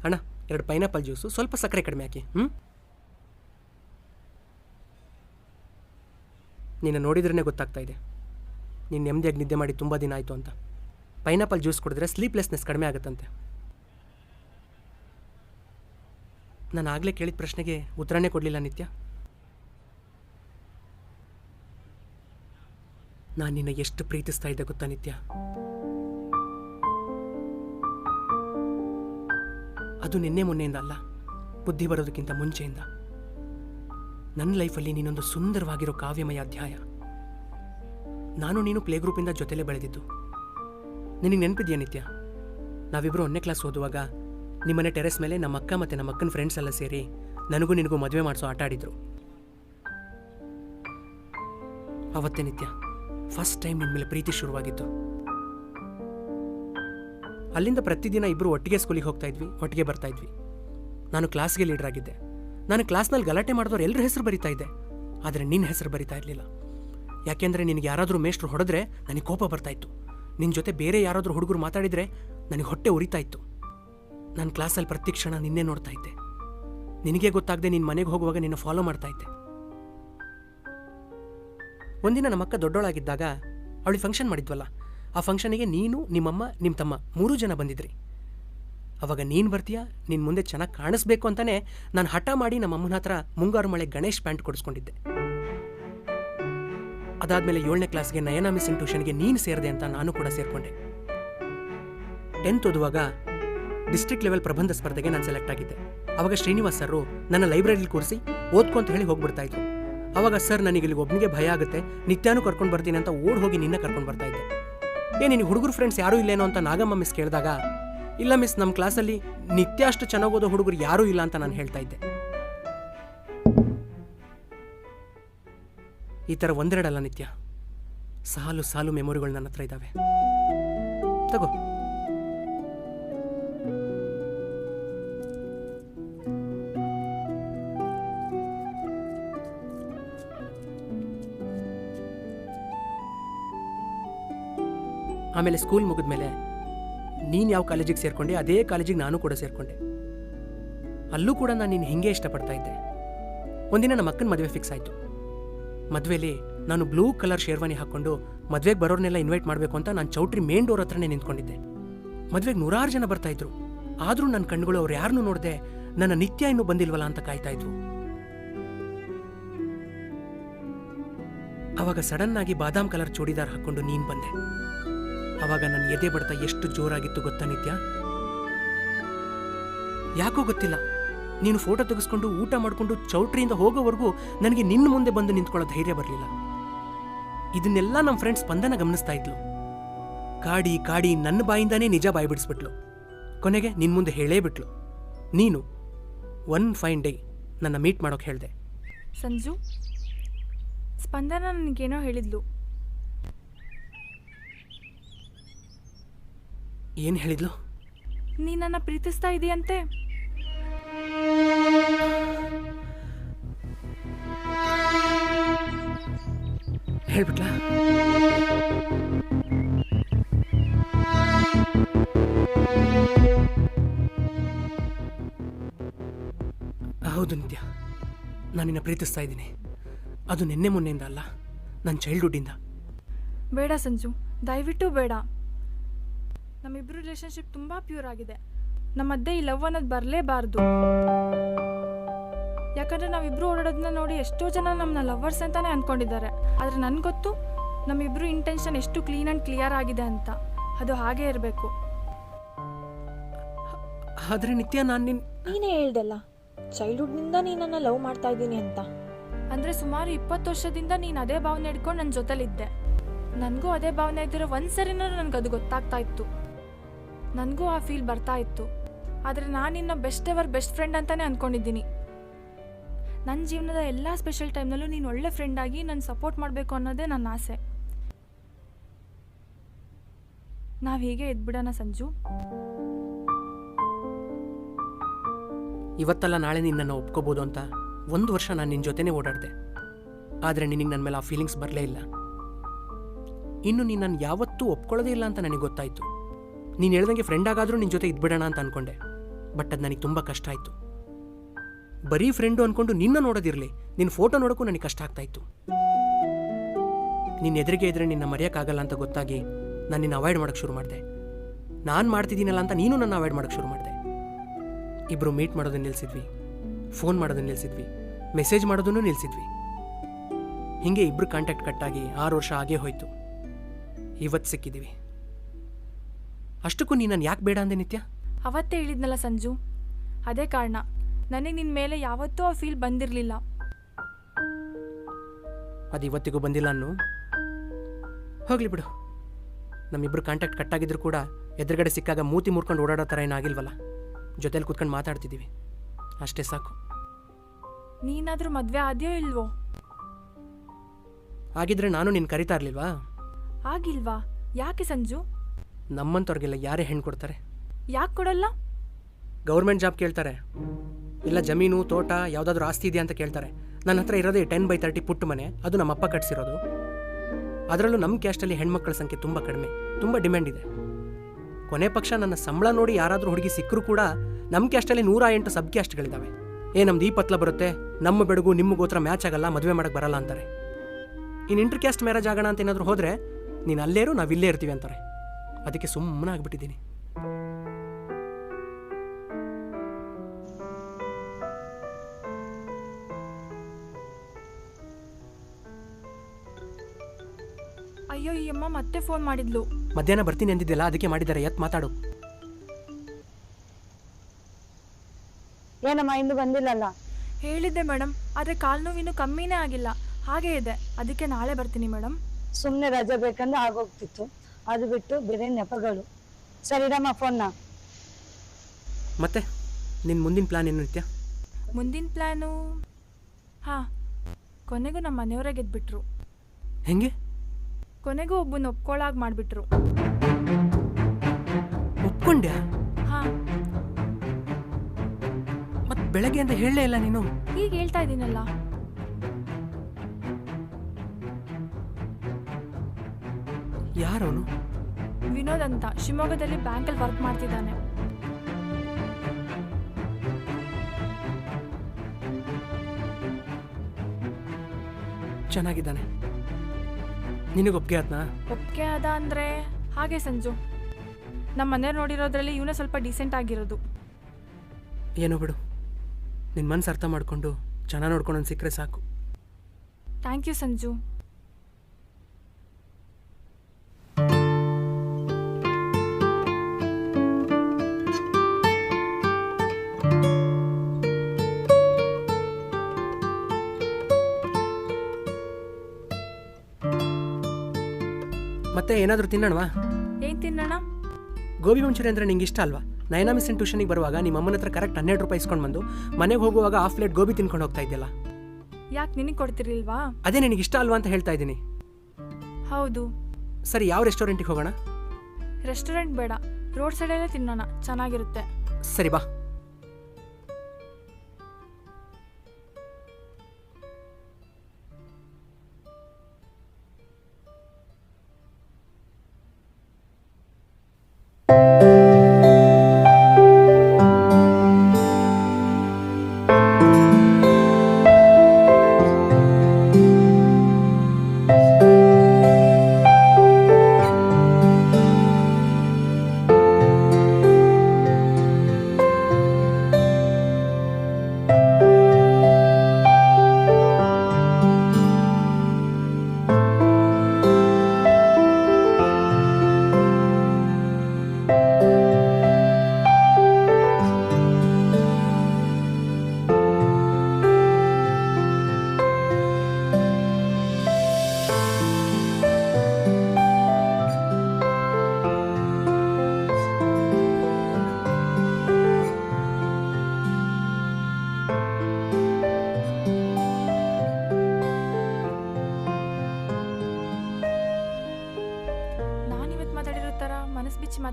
ಅಣ್ಣ ಎರಡು ಪೈನಾಪಲ್ ಜ್ಯೂಸು ಸ್ವಲ್ಪ ಸಕ್ಕರೆ ಕಡಿಮೆ ಹಾಕಿ ಹ್ಞೂ ನಿನ್ನ ನೋಡಿದ್ರೇ ಗೊತ್ತಾಗ್ತಾ ಇದೆ. ನೀನು ನೆಮ್ಮದಿಯಾಗಿ ನಿದ್ದೆ ಮಾಡಿ ತುಂಬ ದಿನ ಆಯಿತು ಅಂತ. ಪೈನಾಪಲ್ ಜ್ಯೂಸ್ ಕುಡಿದ್ರೆ ಸ್ಲೀಪ್ಲೆಸ್ನೆಸ್ ಕಡಿಮೆ ಆಗುತ್ತಂತೆ. ನಾನು ಆಗಲೇ ಕೇಳಿದ ಪ್ರಶ್ನೆಗೆ ಉತ್ತರನೇ ಕೊಡಲಿಲ್ಲ ನಿತ್ಯ. ನಾನು ನಿನ್ನ ಎಷ್ಟು ಪ್ರೀತಿಸ್ತಾ ಇದ್ದೆ ಗೊತ್ತಾ ನಿತ್ಯ? ಅದು ನಿನ್ನೆ ಮೊನ್ನೆಯಿಂದ ಅಲ್ಲ, ಬುದ್ಧಿ ಬರೋದಕ್ಕಿಂತ ಮುಂಚೆಯಿಂದ. ನನ್ನ ಲೈಫಲ್ಲಿ ನೀನೊಂದು ಸುಂದರವಾಗಿರೋ ಕಾವ್ಯಮಯ ಅಧ್ಯಾಯ. ನಾನು ನೀನು ಪ್ಲೇ ಗ್ರೂಪಿಂದ ಜೊತೆಲೇ ಬೆಳೆದಿದ್ದು. ನಿನಗೆ ನೆನಪಿದೆಯಾ ನಿತ್ಯ? ನಾವಿಬ್ಬರು ಒಂದನೇ ಕ್ಲಾಸ್ ಓದುವಾಗ ನಿಮ್ಮನೆ ಟೆರೆಸ್ ಮೇಲೆ ನಮ್ಮ ಅಕ್ಕ ಮತ್ತು ನಮ್ಮ ಅಕ್ಕನ ಫ್ರೆಂಡ್ಸ್ ಎಲ್ಲ ಸೇರಿ ನನಗೂ ನಿನಗೂ ಮದುವೆ ಮಾಡಿಸೋ ಆಟ ಆಡಿದ್ರು. ಅವತ್ತೇ ನಿತ್ಯ ಫಸ್ಟ್ ಟೈಮ್ ನಿಮ್ಮ ಮೇಲೆ ಪ್ರೀತಿ ಶುರುವಾಗಿತ್ತು. ಅಲ್ಲಿಂದ ಪ್ರತಿದಿನ ಇಬ್ಬರು ಒಟ್ಟಿಗೆ ಸ್ಕೂಲಿಗೆ ಹೋಗ್ತಾ ಇದ್ವಿ, ಒಟ್ಟಿಗೆ ಬರ್ತಾ ಇದ್ವಿ. ನಾನು ಕ್ಲಾಸ್ಗೆ ಲೀಡರ್ ಆಗಿದ್ದೆ. ನಾನು ಕ್ಲಾಸ್ನಲ್ಲಿ ಗಲಾಟೆ ಮಾಡಿದವ್ರು ಎಲ್ಲರ ಹೆಸರು ಬರಿತಾ ಇದ್ದೆ. ಆದರೆ ನಿನ್ನ ಹೆಸರು ಬರಿತಾ ಇರಲಿಲ್ಲ. ಯಾಕೆಂದರೆ ನಿನಗೆ ಯಾರಾದರೂ ಮೇಷ್ಟ್ರು ಹೊಡೆದ್ರೆ ನನಗೆ ಕೋಪ ಬರ್ತಾಯಿತ್ತು ನಿನ್ನ ಜೊತೆ ಬೇರೆ ಯಾರಾದರೂ ಹುಡುಗರು ಮಾತಾಡಿದರೆ ನನಗೆ ಹೊಟ್ಟೆ ಉರಿತಾ ಇತ್ತು. ನಾನು ಕ್ಲಾಸಲ್ಲಿ ಪ್ರತಿ ಕ್ಷಣ ನಿನ್ನೆ ನೋಡ್ತಾ ಇದ್ದೆ. ನಿನಗೆ ಗೊತ್ತಾಗದೆ ನಿನ್ನ ಮನೆಗೆ ಹೋಗುವಾಗ ನಿನ್ನ ಫಾಲೋ ಮಾಡ್ತಾ ಇದ್ದೆ. ಒಂದಿನ ನಮ್ಮಕ್ಕ ದೊಡ್ಡೋಳಾಗಿದ್ದಾಗ ಅವಳಿಗೆ ಫಂಕ್ಷನ್ ಮಾಡಿದ್ವಲ್ಲ, ಆ ಫಂಕ್ಷನಿಗೆ ನೀನು, ನಿಮ್ಮಮ್ಮ ನಿಮ್ಮ ತಮ್ಮ ಮೂರೂ ಜನ ಬಂದಿದ್ರಿ. ಅವಾಗ ನೀನು ಬರ್ತೀಯಾ? ನಿನ್ನ ಮುಂದೆ ಚೆನ್ನಾಗಿ ಕಾಣಿಸ್ಬೇಕು ಅಂತಲೇ ನಾನು ಹಠ ಮಾಡಿ ನಮ್ಮ ಅಮ್ಮನ ಹತ್ರ ಮುಂಗಾರು ಮಳೆ ಗಣೇಶ್ ಪ್ಯಾಂಟ್ ಕೊಡಿಸ್ಕೊಂಡಿದ್ದೆ. ಅದಾದಮೇಲೆ ಏಳನೇ ಕ್ಲಾಸ್ಗೆ ನಯನ ಮಿಸ್ಸಿಂಗ್ ಟ್ಯೂಷನ್ಗೆ ನೀನು ಸೇರಿದೆ ಅಂತ ನಾನು ಕೂಡ ಸೇರಿಕೊಂಡೆ. ಟೆಂತ್ ಓದುವಾಗ ಡಿಸ್ಟ್ರಿಕ್ಟ್ ಲೆವೆಲ್ ಪ್ರಬಂಧ ಸ್ಪರ್ಧೆಗೆ ನಾನು ಸೆಲೆಕ್ಟ್ ಆಗಿದ್ದೆ. ಅವಾಗ ಶ್ರೀನಿವಾಸ್ ಸರ್ ನನ್ನ ಲೈಬ್ರರಿಲಿ ಕೂರಿಸಿ ಓದ್ಕೊ ಅಂತ ಹೇಳಿ ಹೋಗ್ಬಿಡ್ತಾ ಇದ್ರು. ಅವಾಗ ಸರ್ ನನಗೆ ಇಲ್ಲಿ ಒಬ್ಬನಿಗೆ ಭಯ ಆಗುತ್ತೆ, ನಿತ್ಯಾನೂ ಕರ್ಕೊಂಡು ಬರ್ತೀನಿ ಅಂತ ಓಡ್ ಹೋಗಿ ನಿನ್ನ ಕರ್ಕೊಂಡು ಬರ್ತಾ ಇದ್ದೆ. ಏ ನಿನಗೆ ಹುಡುಗರು ಫ್ರೆಂಡ್ಸ್ ಯಾರೂ ಇಲ್ಲೇನೋ ಅಂತ ನಾಗಮ್ಮ ಮಿಸ್ ಕೇಳಿದಾಗ ಇಲ್ಲ ಮಿಸ್ ನಮ್ಮ ಕ್ಲಾಸಲ್ಲಿ ನಿತ್ಯ ಅಷ್ಟು ಚೆನ್ನಾಗಿ ಓದೋ ಹುಡುಗರು ಯಾರೂ ಇಲ್ಲ ಅಂತ ನಾನು ಹೇಳ್ತಾ ಇದ್ದೆ. ಈ ಥರ ಒಂದೆರಡಲ್ಲ ನಿತ್ಯ. ಸಾಲು ಸಾಲು ಮೆಮೊರಿಗಳು ನನ್ನ ಹತ್ರ ಇದ್ದಾವೆ ತಗೋ. ಆಮೇಲೆ ಸ್ಕೂಲ್ ಮುಗಿದ್ಮೇಲೆ ನೀನು ಯಾವ ಕಾಲೇಜಿಗೆ ಸೇರ್ಕೊಂಡೆ, ಅದೇ ಕಾಲೇಜಿಗೆ ನಾನು ಕೂಡ ಸೇರಿಕೊಂಡೆ. ಅಲ್ಲೂ ಕೂಡ ನಾನು ನೀನು ಹಿಂಗೆ ಇಷ್ಟಪಡ್ತಾ ಇದ್ದೆ. ಒಂದಿನ ನಮ್ಮ ಅಕ್ಕನ ಮದುವೆ ಫಿಕ್ಸ್ ಆಯಿತು. ಮದುವೆಯಲ್ಲಿ ನಾನು ಬ್ಲೂ ಕಲರ್ ಶೇರ್ವಾನಿ ಹಾಕ್ಕೊಂಡು ಮದುವೆಗೆ ಬರೋರ್ನೆಲ್ಲ ಇನ್ವೈಟ್ ಮಾಡಬೇಕು ಅಂತ ನಾನು ಚೌಟ್ರಿ ಮೇನ್ ಡೋರ್ ಹತ್ರನೇ ನಿಂತ್ಕೊಂಡಿದ್ದೆ. ಮದುವೆಗೆ ನೂರಾರು ಜನ ಬರ್ತಾ ಇದ್ರು. ಆದರೂ ನನ್ನ ಕಣ್ಣುಗಳು ಅವ್ರು ಯಾರನ್ನೂ ನೋಡದೆ ನನ್ನ ನಿತ್ಯ ಇನ್ನೂ ಬಂದಿಲ್ವಲ್ಲ ಅಂತ ಕಾಯ್ತಾ ಇದ್ರು ಅವಾಗ ಸಡನ್ನಾಗಿ ಬಾದಾಮ್ ಕಲರ್ ಚೂಡಿದಾರ್ ಹಾಕ್ಕೊಂಡು ನೀನ್ ಬಂದೆ. ಅವಾಗ ನನ್ನ ಎದೆ ಬಡ್ತ ಎಷ್ಟು ಜೋರಾಗಿತ್ತು ಗೊತ್ತಾ ನಿತ್ಯ? ಯಾಕೋ ಗೊತ್ತಿಲ್ಲ. ನೀನು ಫೋಟೋ ತೆಗೆಸ್ಕೊಂಡು ಊಟ ಮಾಡಿಕೊಂಡು ಚೌಟ್ರಿಯಿಂದ ಹೋಗೋವರೆಗೂ ನನಗೆ ನಿನ್ನ ಮುಂದೆ ಬಂದು ನಿಂತ್ಕೊಳ್ಳೋ ಧೈರ್ಯ ಬರಲಿಲ್ಲ. ಇದನ್ನೆಲ್ಲ ನಮ್ಮ ಫ್ರೆಂಡ್ ಸ್ಪಂದನ ಗಮನಿಸ್ತಾ ಇದ್ಲು. ಕಾಡಿ ಕಾಡಿ ನನ್ನ ಬಾಯಿಂದಾನೇ ನಿಜ ಬಾಯಿ ಬಿಡಿಸ್ಬಿಟ್ಲು. ಕೊನೆಗೆ ನಿನ್ನ ಮುಂದೆ ಹೇಳೇ ಬಿಟ್ಲು. ನೀನು ಒನ್ ಫೈನ್ ಡೇ ನನ್ನ ಮೀಟ್ ಮಾಡೋಕೆ ಹೇಳಿದೆ. ಸಂಜು, ಸ್ಪಂದನ ನನಗೇನೋ ಹೇಳಿದ್ಲು. ಏನು ಹೇಳಿದ್ಲು? ನೀ ನನ್ನ ಪ್ರೀತಿಸ್ತಾ ಇದೀಯಂತೆ. ಹೇಳ್ಬಿಟ್ಲಾ? ಹೌದು ನಿತ್ಯ. ನಾನು ನಿನ್ನ ಪ್ರೀತಿಸ್ತಾ ಇದ್ದೀನಿ. ಅದು ನಿನ್ನೆ ಮೊನ್ನೆಯಿಂದ ಅಲ್ಲ ನನ್ನ ಚೈಲ್ಡ್ಹುಡ್ಡಿಂದ ಬೇಡ ಸಂಜು ದಯವಿಟ್ಟು ಬೇಡ. ನಮ್ಮಿಬ್ಬರು ರಿಲೇಶನ್ಶಿಪ್ ತುಂಬ ಪ್ಯೂರ್ ಆಗಿದೆ. ನಮ್ಮ ಮಧ್ಯೆ ಈ ಲವ್ ಅನ್ನೋದು ಬರಲೇಬಾರ್ದು. ಯಾಕಂದರೆ ನಾವಿಬ್ಬರು ಓಡಾಡೋದನ್ನ ನೋಡಿ ಎಷ್ಟೋ ಜನ ನಮ್ಮನ್ನ ಲವರ್ಸ್ ಅಂತಾನೆ ಅಂದ್ಕೊಂಡಿದ್ದಾರೆ ಆದರೆ ನನಗೆ ಗೊತ್ತು ನಮ್ಮಿಬ್ಬರು ಇಂಟೆನ್ಷನ್ ಎಷ್ಟು ಕ್ಲೀನ್ ಆ್ಯಂಡ್ ಕ್ಲಿಯರ್ ಆಗಿದೆ ಅಂತ. ಅದು ಹಾಗೇ ಇರಬೇಕು. ಆದರೆ ನಿತ್ಯ ನಾನು ನಿನ್ನ ನೀನೇ ಹೇಳ್ದಲ್ಲ ಚೈಲ್ಡ್ಹುಡ್ನಿಂದ ನೀನನ್ನು ಲವ್ ಮಾಡ್ತಾ ಇದ್ದೀನಿ ಅಂತ. ಅಂದರೆ ಸುಮಾರು ಇಪ್ಪತ್ತು ವರ್ಷದಿಂದ ನೀನು ಅದೇ ಭಾವನೆ ಹಿಡ್ಕೊಂಡು ನನ್ನ ಜೊತೆಲಿದ್ದೆ ನನಗೂ ಅದೇ ಭಾವನೆ ಇದ್ದಿರೋ ಒಂದು ಸರಿನೂ ನನಗೆ ಅದು ಗೊತ್ತಾಗ್ತಾ ಇತ್ತು. ನನಗೂ ಆ ಫೀಲ್ ಬರ್ತಾ ಇತ್ತು. ಆದರೆ ನಾನು ನಿನ್ನ ಬೆಸ್ಟ್ ಎವರ್ ಬೆಸ್ಟ್ ಫ್ರೆಂಡ್ ಅಂತಲೇ ಅಂದ್ಕೊಂಡಿದ್ದೀನಿ ನನ್ನ ಜೀವನದ ಎಲ್ಲ ಸ್ಪೆಷಲ್ ಟೈಮ್ನಲ್ಲೂ ನೀನು ಒಳ್ಳೆ ಫ್ರೆಂಡ್ ಆಗಿ ನನ್ನ ಸಪೋರ್ಟ್ ಮಾಡಬೇಕು ಅನ್ನೋದೇ ನನ್ನ ಆಸೆ. ನಾವು ಹೀಗೆ ಇದ್ಬಿಡೋಣ ಸಂಜು? ಇವತ್ತಲ್ಲ ನಾಳೆ ನಿನ್ನನ್ನು ಒಪ್ಕೋಬೋದು ಅಂತ ಒಂದು ವರ್ಷ ನಾನು ನಿನ್ನ ಜೊತೆನೇ ಓಡಾಡಿದೆ. ಆದರೆ ನಿನಗೆ ನನ್ನ ಮೇಲೆ ಆ ಫೀಲಿಂಗ್ಸ್ ಬರಲೇ ಇಲ್ಲ. ಇನ್ನು ನೀನು ನಾನು ಯಾವತ್ತೂ ಒಪ್ಕೊಳ್ಳೋದೇ ಇಲ್ಲ ಅಂತ ನನಗೆ ಗೊತ್ತಾಯಿತು. ನೀನು ಹೇಳ್ದಂಗೆ ಫ್ರೆಂಡ್ ಆಗಾದರೂ ನಿನ್ನ ಜೊತೆ ಇದ್ಬಿಡೋಣ ಅಂತ ಅಂದ್ಕೊಂಡೆ ಬಟ್ ಅದು ನನಗೆ ತುಂಬ ಕಷ್ಟ ಆಯಿತು. ಬರೀ ಫ್ರೆಂಡು ಅಂದ್ಕೊಂಡು ನಿನ್ನ ನೋಡೋದಿರಲಿ ನಿನ್ನ ಫೋಟೋ ನೋಡೋಕ್ಕೂ ನನಗೆ ಕಷ್ಟ ಆಗ್ತಾಯಿತ್ತು ನಿನ್ನ ಎದುರಿಗೆ ಇದ್ರೆ ನಿನ್ನ ಮರೆಯೋಕ್ಕಾಗಲ್ಲ ಅಂತ ಗೊತ್ತಾಗಿ ನಾನು ನಿನ್ನ ಅವಾಯ್ಡ್ ಮಾಡೋಕ್ಕೆ ಶುರು ಮಾಡಿದೆ. ನಾನು ಮಾಡ್ತಿದ್ದೀನಲ್ಲ ಅಂತ ನೀನು ನನ್ನ ಅವಾಯ್ಡ್ ಮಾಡೋಕ್ಕೆ ಶುರು ಮಾಡಿದೆ. ಇಬ್ಬರು ಮೀಟ್ ಮಾಡೋದನ್ನ ನಿಲ್ಲಿಸಿದ್ವಿ ಫೋನ್ ಮಾಡೋದನ್ನು ನಿಲ್ಲಿಸಿದ್ವಿ ಮೆಸೇಜ್ ಮಾಡೋದನ್ನು ನಿಲ್ಲಿಸಿದ್ವಿ ಹೀಗೆ ಇಬ್ಬರು ಕಾಂಟ್ಯಾಕ್ಟ್ ಕಟ್ಟಾಗಿ ಆರು ವರ್ಷ ಆಗೇ ಹೋಯ್ತು. ಇವತ್ತು ಸಿಕ್ಕಿದ್ದೀವಿ ಅಷ್ಟಕ್ಕೂ ನೀನು ನಾನು ಯಾಕೆ ಬೇಡ ಅಂದೆ ನಿತ್ಯ? ಅವತ್ತೇ ಹೇಳಿದ್ನಲ್ಲ ಸಂಜು. ಅದೇ ಕಾರಣ. ನನಗೆ ನಿನ್ನ ಮೇಲೆ ಯಾವತ್ತೂ ಆ ಫೀಲ್ ಬಂದಿರಲಿಲ್ಲ. ಅದು ಇವತ್ತಿಗೂ ಬಂದಿಲ್ಲ ಅನ್ನು. ಹೋಗ್ಲಿ ಬಿಡು. ನಮ್ಮಿಬ್ಬರು ಕಾಂಟ್ಯಾಕ್ಟ್ ಕಟ್ಟಾಗಿದ್ರು ಕೂಡ ಎದುರುಗಡೆ ಸಿಕ್ಕಾಗ ಮೂತಿ ಮುರ್ಕೊಂಡು ಓಡಾಡೋ ಥರ ಏನಾಗಿಲ್ವಲ್ಲ ಜೊತೆಲಿ ಕೂತ್ಕೊಂಡು ಮಾತಾಡ್ತಿದ್ದೀವಿ ಅಷ್ಟೇ ಸಾಕು. ನೀನಾದರೂ ಮದುವೆ ಆದ್ಯೋ ಇಲ್ವೋ? ಆಗಿದ್ರೆ ನಾನು ನಿನ್ನ ಕರಿತಾ ಇರಲಿಲ್ವಾ? ಆಗಿಲ್ವಾ? ಯಾಕೆ ಸಂಜು? ನಮ್ಮಂಥವ್ರಿಗೆಲ್ಲ ಯಾರೇ ಹೆಣ್ಣು ಕೊಡ್ತಾರೆ? ಯಾಕೆ ಕೊಡಲ್ಲ? ಗೌರ್ಮೆಂಟ್ ಜಾಬ್ ಕೇಳ್ತಾರೆ. ಇಲ್ಲ ಜಮೀನು ತೋಟ ಯಾವುದಾದ್ರೂ ಆಸ್ತಿ ಇದೆಯಾ ಅಂತ ಕೇಳ್ತಾರೆ. ನನ್ನ ಹತ್ರ ಇರೋದೇ ಟೆನ್ ಬೈ ತರ್ಟಿ ಪುಟ್ಟ ಮನೆ. ಅದು ನಮ್ಮಪ್ಪ ಕಟ್ಸಿರೋದು. ಅದರಲ್ಲೂ ನಮ್ಮ ಕ್ಯಾಸ್ಟಲ್ಲಿ ಹೆಣ್ಮಕ್ಳ ಸಂಖ್ಯೆ ತುಂಬ ಕಡಿಮೆ. ತುಂಬ ಡಿಮ್ಯಾಂಡ್ ಇದೆ. ಕೊನೆ ಪಕ್ಷ ನನ್ನ ಸಂಬಳ ನೋಡಿ ಯಾರಾದರೂ ಹುಡುಗಿ ಸಿಕ್ಕರೂ ಕೂಡ ನಮ್ಮ ಕ್ಯಾಸ್ಟಲ್ಲಿ ನೂರ ಎಂಟು ಸಬ್ ಕ್ಯಾಸ್ಟ್ಗಳಿದ್ದಾವೆ ಏ ನಮ್ದು ಈ ಪತ್ಲ ಬರುತ್ತೆ. ನಮ್ಮ ಬೆಡಗು ನಿಮ್ಮ ಗೋತ್ರ ಮ್ಯಾಚ್ ಆಗಲ್ಲ ಮದುವೆ ಮಾಡಕ್ಕೆ ಬರಲ್ಲ ಅಂತಾರೆ. ಇನ್ನು ಇಂಟರ್ ಕ್ಯಾಸ್ಟ್ ಮ್ಯಾರೇಜ್ ಆಗೋಣ ಅಂತ ಏನಾದರೂ ಹೋದರೆ ನೀನು ಅಲ್ಲೇರು ನಾವು ಇಲ್ಲೇ ಇರ್ತೀವಿ ಅಂತಾರೆ. ಅದಕ್ಕೆ ಸುಮ್ಮನೆ ಆಗ್ಬಿಟ್ಟಿದ್ದೀನಿ. ಅಯ್ಯೋ ಈ ಅಮ್ಮ ಮತ್ತೆ ಫೋನ್ ಮಾಡಿದ್ಲು. ಮಧ್ಯಾಹ್ನ ಬರ್ತೀನಿ ಅಂದಿದ್ದೆಲ್ಲ ಅದಕ್ಕೆ ಮಾಡಿದ್ದಾರೆ. ಎತ್ ಮಾತಾಡು. ಏನಮ್ಮ ಇಂದು ಬಂದಿಲ್ಲಲ್ಲ? ಹೇಳಿದ್ದೆ ಮೇಡಮ್ ಆದ್ರೆ ಕಾಲ್ ನೋವು ಇನ್ನೂ ಕಮ್ಮಿನೇ ಆಗಿಲ್ಲ. ಹಾಗೇ ಇದೆ. ಅದಕ್ಕೆ ನಾಳೆ ಬರ್ತೀನಿ ಮೇಡಮ್ ಸುಮ್ಮನೆ ರಜೆ ಬೇಕಂದ್ರೆ ಆಗೋಗ್ತಿತ್ತು. ಅದು ಬಿಟ್ಟು ಬೇರೆ ನೆಪಗಳು. ಸರಿಡಮ್ಮ ಫೋನ್ನ ಮತ್ತೆ? ನಿನ್ನ ಮುಂದಿನ ಪ್ಲಾನ್ ಏನು ನಿತ್ಯ? ಮುಂದಿನ ಪ್ಲ್ಯಾನು ಹಾಂ ಕೊನೆಗೂ ನಮ್ಮ ಮನೆಯವರೇ ಗೆದ್ಬಿಟ್ರು. ಹೆಂಗೆ? ಕೊನೆಗೂ ಒಬ್ಬನ ಒಪ್ಕೊಳ್ಳಾಗ ಮಾಡಿಬಿಟ್ರು. ಒಪ್ಕೊಂಡ್ಯಾ? ಹಾಂ. ಮತ್ತೆ ಬೆಳಗ್ಗೆ ಅಂತ ಹೇಳಲೇ ಇಲ್ಲ ನೀನು. ಈಗ ಹೇಳ್ತಾ ಇದ್ದೀನಲ್ಲ ಯಾರವನು? ವಿನೋದ್ ಅಂತ. ಶಿವಮೊಗ್ಗದಲ್ಲಿ ಬ್ಯಾಂಕಲ್ಲಿ ವರ್ಕ್ ಮಾಡ್ತಿದ್ದಾನೆ. ಚೆನ್ನಾಗಿದ್ದಾನೆ. ನಿನಗೆ ಒಪ್ಗೆ ಆತ್ನಾ ಒಪ್ಪಿಗೆ ಅದ ಅಂದ್ರೆ ಹಾಗೆ ಸಂಜು. ನಮ್ಮ ಮನೆಯವ್ರು ನೋಡಿರೋದ್ರಲ್ಲಿ ಇವನೇ ಸ್ವಲ್ಪ ಡೀಸೆಂಟ್ ಆಗಿರೋದು. ಏನೋ ಬಿಡು. ನಿನ್ನ ಮನಸ್ಸು ಅರ್ಥ ಮಾಡಿಕೊಂಡು ಚೆನ್ನಾಗಿ ನೋಡ್ಕೊಂಡು ಸಿಕ್ಕರೆ ಸಾಕು. Thank you Sanju. ಮತ್ತೆ ಏನಾದರೂ ತಿನ್ನೋಣವಾ? ಏನು ತಿನ್ನೋಣ? ಗೋಬಿ ಮಂಚೂರಿ ಅಂದರೆ ನಿಂಗೆ ಇಷ್ಟ ಅಲ್ವಾ? ನೈನಾ ಮಿಸ್ಸನ್ ಟ್ಯೂಷನಿಗೆ ಬರುವಾಗ ನಿಮ್ಮ ಅಮ್ಮನ ಹತ್ರ ಕರೆಕ್ಟ್ ಹನ್ನೆರಡು ರೂಪಾಯಿ ಇಸ್ಕೊಂಡು ಬಂದು ಮನೆಗೆ ಹೋಗುವಾಗ ಹಾಫ್ ಪ್ಲೇಟ್ ಗೋಬಿ ತಿನ್ಕೊಂಡು ಹೋಗ್ತಾ ಇದ್ದಿಲ್ಲ ಯಾಕೆ ನಿನಗೆ ಕೊಡ್ತಿರ್ಲಿಲ್ವಾ? ಅದೇ ನಿನಗೆ ಇಷ್ಟ ಅಲ್ವಾ ಅಂತ ಹೇಳ್ತಾ ಇದ್ದೀನಿ. ಹೌದು. ಸರಿ ಯಾವ ರೆಸ್ಟೋರೆಂಟಿಗೆ ಹೋಗೋಣ? ರೆಸ್ಟೋರೆಂಟ್ ಬೇಡ. ರೋಡ್ ಸೈಡಲ್ಲೇ ತಿನ್ನೋಣ. ಚೆನ್ನಾಗಿರುತ್ತೆ. ಸರಿ ಬಾ.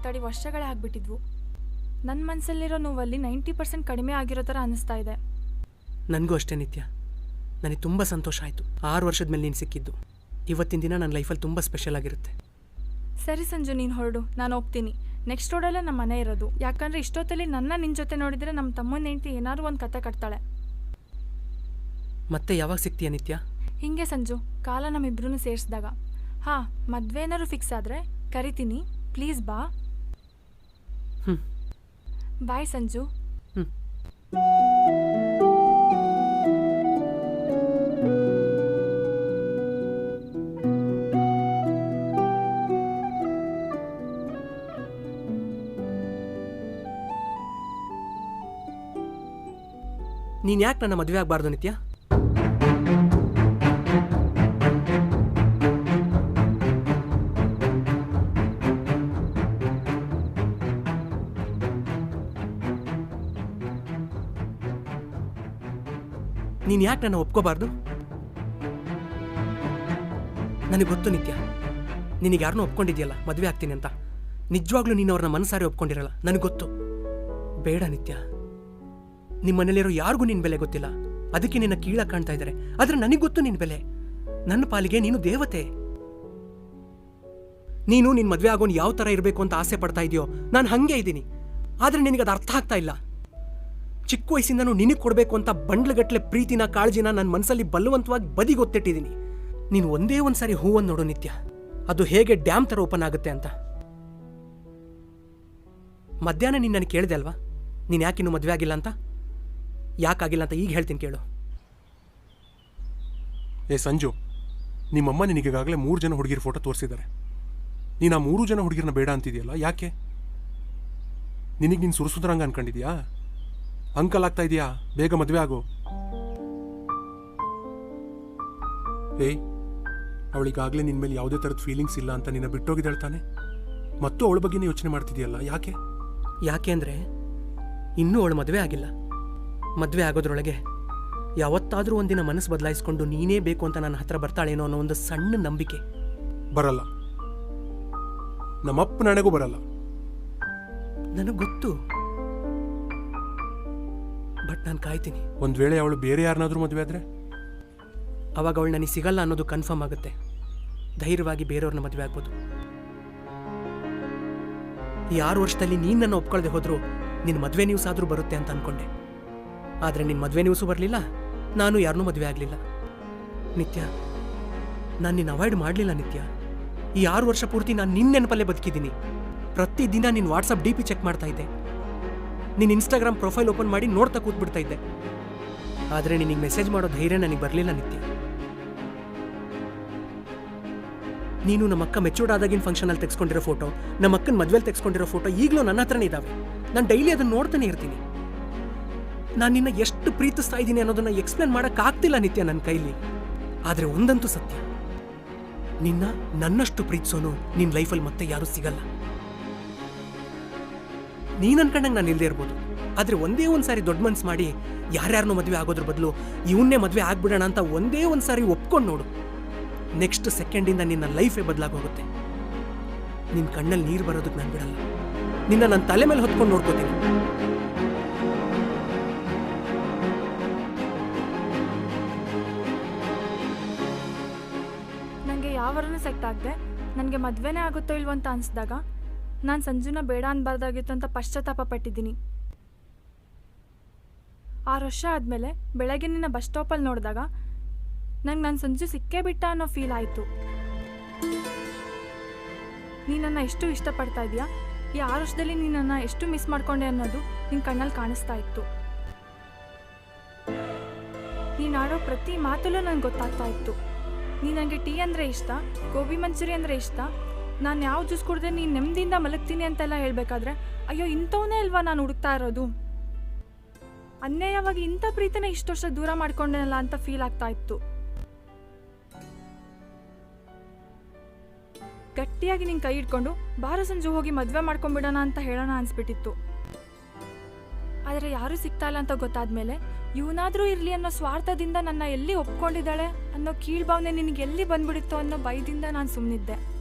ಮಾತಾಡಿ ವರ್ಷಗಳೇ ಆಗ್ಬಿಟ್ಟಿದ್ವು. ನನ್ನ ಮನಸ್ಸಲ್ಲಿರೋ ನೋವಲ್ಲಿ ನೈಂಟಿ ಪರ್ಸೆಂಟ್ ಕಡಿಮೆ ಆಗಿರೋ ಥರ ಅನ್ನಿಸ್ತಾ ಇದೆ. ನನಗೂ ಅಷ್ಟೇ ನಿತ್ಯ. ನನಗೆ ತುಂಬ ಸಂತೋಷ ಆಯಿತು. ಆರು ವರ್ಷದ ಮೇಲೆ ನೀನು ಸಿಕ್ಕಿದ್ದು. ಇವತ್ತಿನ ದಿನ ನನ್ನ ಲೈಫಲ್ಲಿ ತುಂಬ ಸ್ಪೆಷಲ್ ಆಗಿರುತ್ತೆ. ಸರಿ ಸಂಜು ನೀನು ಹೊರಡು. ನಾನು ಹೋಗ್ತೀನಿ. ನೆಕ್ಸ್ಟ್ ರೋಡಲ್ಲೇ ನಮ್ಮ ಮನೆ ಇರೋದು. ಯಾಕಂದರೆ ಇಷ್ಟೊತ್ತಲ್ಲಿ ನನ್ನ ನಿನ್ನ ಜೊತೆ ನೋಡಿದರೆ ನಮ್ಮ ತಮ್ಮನ ಹೆಂಡತಿ ಏನಾದ್ರು ಒಂದು ಕತೆ ಕಟ್ತಾಳೆ. ಮತ್ತೆ ಯಾವಾಗ ಸಿಗ್ತೀಯ ನಿತ್ಯ? ಹಿಂಗೆ ಸಂಜು ಕಾಲ ನಮ್ಮಿಬ್ರು ಸೇರಿಸಿದಾಗ. ಹಾಂ ಮದುವೆ ಏನಾದ್ರು ಫಿಕ್ಸ್ ಆದರೆ ಕರಿತೀನಿ. ಪ್ಲೀಸ್ ಬಾ. ಬಾಯ್ ಸಂಜು. ನೀನು ಯಾಕೆ ನನ್ನ ಮದುವೆ ಆಗಬಾರ್ದು ನಿತ್ಯ? ನೀನು ಯಾಕೆ ನನ್ನ ಒಪ್ಕೋಬಾರ್ದು? ನನಗೆ ಗೊತ್ತು ನಿತ್ಯ. ನಿನಗೆ ಯಾರನ್ನೂ ಒಪ್ಕೊಂಡಿದ್ಯಲ್ಲ, ಮದುವೆ ಆಗ್ತೀನಿ ಅಂತ. ನಿಜವಾಗ್ಲೂ ನೀನು ಅವ್ರನ್ನ ಮನಸಾರಿ ಒಪ್ಕೊಂಡಿರಲ್ಲ, ನನಗೆ ಗೊತ್ತು. ಬೇಡ ನಿತ್ಯ. ನಿಮ್ಮ ಮನೇಲಿರೋ ಯಾರಿಗೂ ನಿನ್ನ ಬೆಲೆ ಗೊತ್ತಿಲ್ಲ. ಅದಕ್ಕೆ ನಿನ್ನ ಕೀಳ ಕಾಣ್ತಾ ಇದ್ದಾರೆ ಆದರೆ ನನಗೆ ಗೊತ್ತು ನಿನ್ನ ಬೆಲೆ. ನನ್ನ ಪಾಲಿಗೆ ನೀನು ದೇವತೆ. ನೀನು ನಿನ್ನ ಮದುವೆ ಆಗೋನು ಯಾವ ಥರ ಇರಬೇಕು ಅಂತ ಆಸೆ ಪಡ್ತಾ ಇದೆಯೋ, ನಾನು ಹಂಗೆ ಇದ್ದೀನಿ. ಆದರೆ ನಿನಗೆ ಅದು ಅರ್ಥ ಆಗ್ತಾ ಇಲ್ಲ. ಚಿಕ್ಕ ವಯಸ್ಸಿಂದನೂ ನಿನಗೆ ಕೊಡಬೇಕು ಅಂತ ಬಂಡ್ಲಗಟ್ಲೆ ಪ್ರೀತಿನ ಕಾಳಜಿನ ನನ್ನ ಮನಸ್ಸಲ್ಲಿ ಬಲವಂತವಾಗಿ ಬದಿಗೊತ್ತಿಟ್ಟಿದ್ದೀನಿ ನೀನು ಒಂದೇ ಒಂದು ಸಾರಿ ಹೂವನ್ನು ನೋಡು ನಿತ್ಯ. ಅದು ಹೇಗೆ ಡ್ಯಾಮ್ ಥರ ಓಪನ್ ಆಗುತ್ತೆ ಅಂತ. ಮಧ್ಯಾಹ್ನ ನೀನು ನನಗೆ ಕೇಳಿದೆ ಅಲ್ವಾ? ನೀನು ಇನ್ನೂ ಮದುವೆ ಆಗಿಲ್ಲ ಅಂತ? ಯಾಕಾಗಿಲ್ಲ ಅಂತ ಈಗ ಹೇಳ್ತೀನಿ ಕೇಳು. ಏ ಸಂಜು, ನಿಮ್ಮಮ್ಮ ನಿನಗೀಗಾಗಲೇ ಮೂರು ಜನ ಹುಡುಗಿರ ಫೋಟೋ ತೋರಿಸಿದ್ದಾರೆ ನೀನು ಆ ಮೂರು ಜನ ಹುಡುಗಿರನ್ನ ಬೇಡ ಅಂತಿದೆಯಲ್ಲ, ಯಾಕೆ? ನಿನಗೆ ನೀನು ಸುರಸುದ್ರಂಗ ಅನ್ಕೊಂಡಿದ್ಯಾ? ಅಂಕಲ್ ಆಗ್ತಾ ಇದೆಯಾ? ಬೇಗ ಮದುವೆ ಆಗು. ಏಯ್ ಅವಳಿಗಾಗಲೇ ನಿನ್ನ ಮೇಲೆ ಯಾವುದೇ ಥರದ ಫೀಲಿಂಗ್ಸ್ ಇಲ್ಲ ಅಂತ ನಿನ್ನ ಬಿಟ್ಟೋಗಿದ್ದಾಳೆ ತಾನೆ? ಮತ್ತು ಅವಳ ಬಗ್ಗೆನೇ ಯೋಚನೆ ಮಾಡ್ತಿದೆಯಲ್ಲ ಯಾಕೆ? ಯಾಕೆ ಅಂದರೆ ಇನ್ನೂ ಅವಳು ಮದುವೆ ಆಗಿಲ್ಲ. ಮದುವೆ ಆಗೋದ್ರೊಳಗೆ ಯಾವತ್ತಾದರೂ ಒಂದಿನ ಮನಸ್ಸು ಬದಲಾಯಿಸ್ಕೊಂಡು ನೀನೇ ಬೇಕು ಅಂತ ನನ್ನ ಹತ್ರ ಬರ್ತಾಳೇನೋ ಅನ್ನೋ ಒಂದು ಸಣ್ಣ ನಂಬಿಕೆ. ಬರಲ್ಲ. ನಮ್ಮಪ್ಪ ನನಗೂ ಬರಲ್ಲ. ನನಗೆ ಗೊತ್ತು. ಬಟ್ ನಾನು ಕಾಯ್ತೀನಿ. ಒಂದು ವೇಳೆ ಅವಳು ಬೇರೆ ಯಾರನ್ನಾದರೂ ಮದುವೆ ಆದರೆ? ಅವಾಗ ಅವಳು ನನಗೆ ಸಿಗಲ್ಲ ಅನ್ನೋದು ಕನ್ಫರ್ಮ್ ಆಗುತ್ತೆ. ಧೈರ್ಯವಾಗಿ ಬೇರೆಯವ್ರನ್ನ ಮದುವೆ ಆಗ್ಬೋದು. ಈ ಆರು ವರ್ಷದಲ್ಲಿ ನೀನು ನನ್ನ ಒಪ್ಕೊಳ್ದೆ ಹೋದರೂ ನಿನ್ನ ಮದುವೆ ನ್ಯೂಸ್ ಆದರೂ ಬರುತ್ತೆ ಅಂತ ಅಂದ್ಕೊಂಡೆ ಆದರೆ ನಿನ್ನ ಮದುವೆ ನ್ಯೂಸು ಬರಲಿಲ್ಲ ನಾನು ಯಾರನ್ನೂ ಮದುವೆ ಆಗಲಿಲ್ಲ. ನಿತ್ಯ ನಾನು ನಿನ್ನ ಅವಾಯ್ಡ್ ಮಾಡಲಿಲ್ಲ ನಿತ್ಯ. ಈ ಆರು ವರ್ಷ ಪೂರ್ತಿ ನಾನು ನಿನ್ನ ನೆನಪಲ್ಲೇ ಬದುಕಿದ್ದೀನಿ. ಪ್ರತಿದಿನ ನಿನ್ನ ವಾಟ್ಸಪ್ ಡಿ ಪಿ ಚೆಕ್ ಮಾಡ್ತಾ ಇದ್ದೆ. ನಿನ್ನ ಇನ್ಸ್ಟಾಗ್ರಾಮ್ ಪ್ರೊಫೈಲ್ ಓಪನ್ ಮಾಡಿ ನೋಡ್ತಾ ಕೂತ್ಬಿಡ್ತಾ ಇದ್ದೆ ಆದರೆ ನಿನಗೆ ಮೆಸೇಜ್ ಮಾಡೋ ಧೈರ್ಯ ನನಗೆ ಬರಲಿಲ್ಲ ನಿತ್ಯ. ನೀನು ನಮ್ಮ ಅಕ್ಕ ಮೆಚೂರ್ಡ್ ಆದಾಗಿನ ಫಂಕ್ಷನಲ್ಲಿ ತೆಗೆಸ್ಕೊಂಡಿರೋ ಫೋಟೋ ನಮ್ಮ ಅಕ್ಕನ ಮದ್ವೆಲಿ ತೆಗೆಸ್ಕೊಂಡಿರೋ ಫೋಟೋ ಈಗಲೂ ನನ್ನ ಹತ್ರನೇ ಇದ್ದಾವೆ ನಾನು ಡೈಲಿ ಅದನ್ನು ನೋಡ್ತಾನೆ ಇರ್ತೀನಿ. ನಾನು ನಿನ್ನ ಎಷ್ಟು ಪ್ರೀತಿಸ್ತಾ ಇದ್ದೀನಿ ಅನ್ನೋದನ್ನ ಎಕ್ಸ್ಪ್ಲೇನ್ ಮಾಡೋಕ್ಕಾಗ್ತಿಲ್ಲ ನಿತ್ಯ ನನ್ನ ಕೈಲಿ. ಆದರೆ ಒಂದಂತೂ ಸತ್ಯ. ನಿನ್ನ ನನ್ನಷ್ಟು ಪ್ರೀತಿಸೋನು ನಿನ್ನ ಲೈಫಲ್ಲಿ ಮತ್ತೆ ಯಾರೂ ಸಿಗಲ್ಲ. ನೀನ್ ಅನ್ಕೊಂಡಂಗೆ ನಾನು ಇಲ್ಲದೆ ಇರ್ಬೋದು. ಆದ್ರೆ ಒಂದೇ ಒಂದು ಸಾರಿ ದೊಡ್ಡ ಮನ್ಸು ಮಾಡಿ ಯಾರ್ಯಾರನ್ನೂ ಮದುವೆ ಆಗೋದ್ರ ಬದಲು ಇವನ್ನೇ ಮದುವೆ ಆಗ್ಬಿಡೋಣ ಅಂತ ಒಂದೇ ಒಂದು ಸಾರಿ ಒಪ್ಕೊಂಡು ನೋಡು. ನೆಕ್ಸ್ಟ್ ಸೆಕೆಂಡಿಂದ ನಿನ್ನ ಲೈಫೇ ಬದಲಾಗೋಗುತ್ತೆ. ನಿನ್ನ ಕಣ್ಣಲ್ಲಿ ನೀರು ಬರೋದಕ್ಕೆ ನಾನು ಬಿಡಲ್ಲ. ನಿನ್ನ ನನ್ನ ತಲೆ ಮೇಲೆ ಹೊತ್ಕೊಂಡು ನೋಡ್ಕೋತೀನಿ. ನನಗೆ ಯಾವರನ್ನು ಸೆಟ್ ಆಗದೆ. ನನಗೆ ಮದುವೆನೇ ಆಗುತ್ತೋ ಇಲ್ವಂತ ಅನಿಸಿದಾಗ ನಾನು ಸಂಜುನ ಬೇಡ ಅನ್ಬಾರ್ದಾಗಿತ್ತು ಅಂತ ಪಶ್ಚಾತ್ತಾಪ ಪಟ್ಟಿದ್ದೀನಿ. ಆರು ವರ್ಷ ಆದಮೇಲೆ ಬೆಳಗ್ಗೆ ನಿನ್ನ ಬಸ್ ಸ್ಟಾಪಲ್ಲಿ ನೋಡಿದಾಗ ನಂಗೆ ನನ್ನ ಸಂಜು ಸಿಕ್ಕೇ ಬಿಟ್ಟ ಅನ್ನೋ ಫೀಲ್ ಆಯಿತು. ನೀ ನನ್ನ ಎಷ್ಟು ಇಷ್ಟಪಡ್ತಾ ಇದೆಯಾ? ಈ ಆರು ವರ್ಷದಲ್ಲಿ ನೀ ನನ್ನ ಎಷ್ಟು ಮಿಸ್ ಮಾಡ್ಕೊಂಡೆ ಅನ್ನೋದು ನಿನ್ನ ಕಣ್ಣಲ್ಲಿ ಕಾಣಿಸ್ತಾ ಇತ್ತು. ನೀನು ಆಡೋ ಪ್ರತಿ ಮಾತಲ್ಲೂ ನನಗೆ ಗೊತ್ತಾಗ್ತಾ ಇತ್ತು. ನೀ ನನಗೆ ಟೀ ಅಂದರೆ ಇಷ್ಟ, ಗೋಬಿ ಮಂಚೂರಿ ಅಂದರೆ ಇಷ್ಟ ನಾನು ಯಾವ ಜ್ಯೂಸ್ ಕುಡಿದ್ರೆ ನೀನು ನೆಮ್ಮದಿಯಿಂದ ಮಲಗ್ತೀನಿ ಅಂತೆಲ್ಲ ಹೇಳಬೇಕಾದ್ರೆ, ಅಯ್ಯೋ ಇಂಥವನ್ನೇ ಅಲ್ವಾ ನಾನು ಹುಡುಕ್ತಾ ಇರೋದು? ಅನ್ಯಾಯವಾಗಿ ಇಂಥ ಪ್ರೀತಿನ ಇಷ್ಟು ವರ್ಷ ದೂರ ಮಾಡ್ಕೊಂಡೇನಲ್ಲ ಅಂತ ಫೀಲ್ ಆಗ್ತಾ ಇತ್ತು. ಗಟ್ಟಿಯಾಗಿ ನಿನ್ನ ಕೈ ಹಿಡ್ಕೊಂಡು ಬಾರ ಸಂಜು ಹೋಗಿ ಮದುವೆ ಮಾಡ್ಕೊಂಡ್ಬಿಡೋಣ ಅಂತ ಹೇಳೋಣ ಅನ್ಸ್ಬಿಟ್ಟಿತ್ತು. ಆದರೆ ಯಾರೂ ಸಿಗ್ತಾ ಇಲ್ಲ ಅಂತ ಗೊತ್ತಾದ್ಮೇಲೆ, ಇವನಾದರೂ ಇರಲಿ ಅನ್ನೋ ಸ್ವಾರ್ಥದಿಂದ ನನ್ನ ಎಲ್ಲಿ ಒಪ್ಕೊಂಡಿದ್ದಾಳೆ? ಅನ್ನೋ ಕೀಳ್ಭಾವನೆ ನಿನಗೆ ಎಲ್ಲಿ ಬಂದ್ಬಿಡಿತ್ತು ಅನ್ನೋ ಭಯದಿಂದ ನಾನು ಸುಮ್ಮನಿದ್ದೆ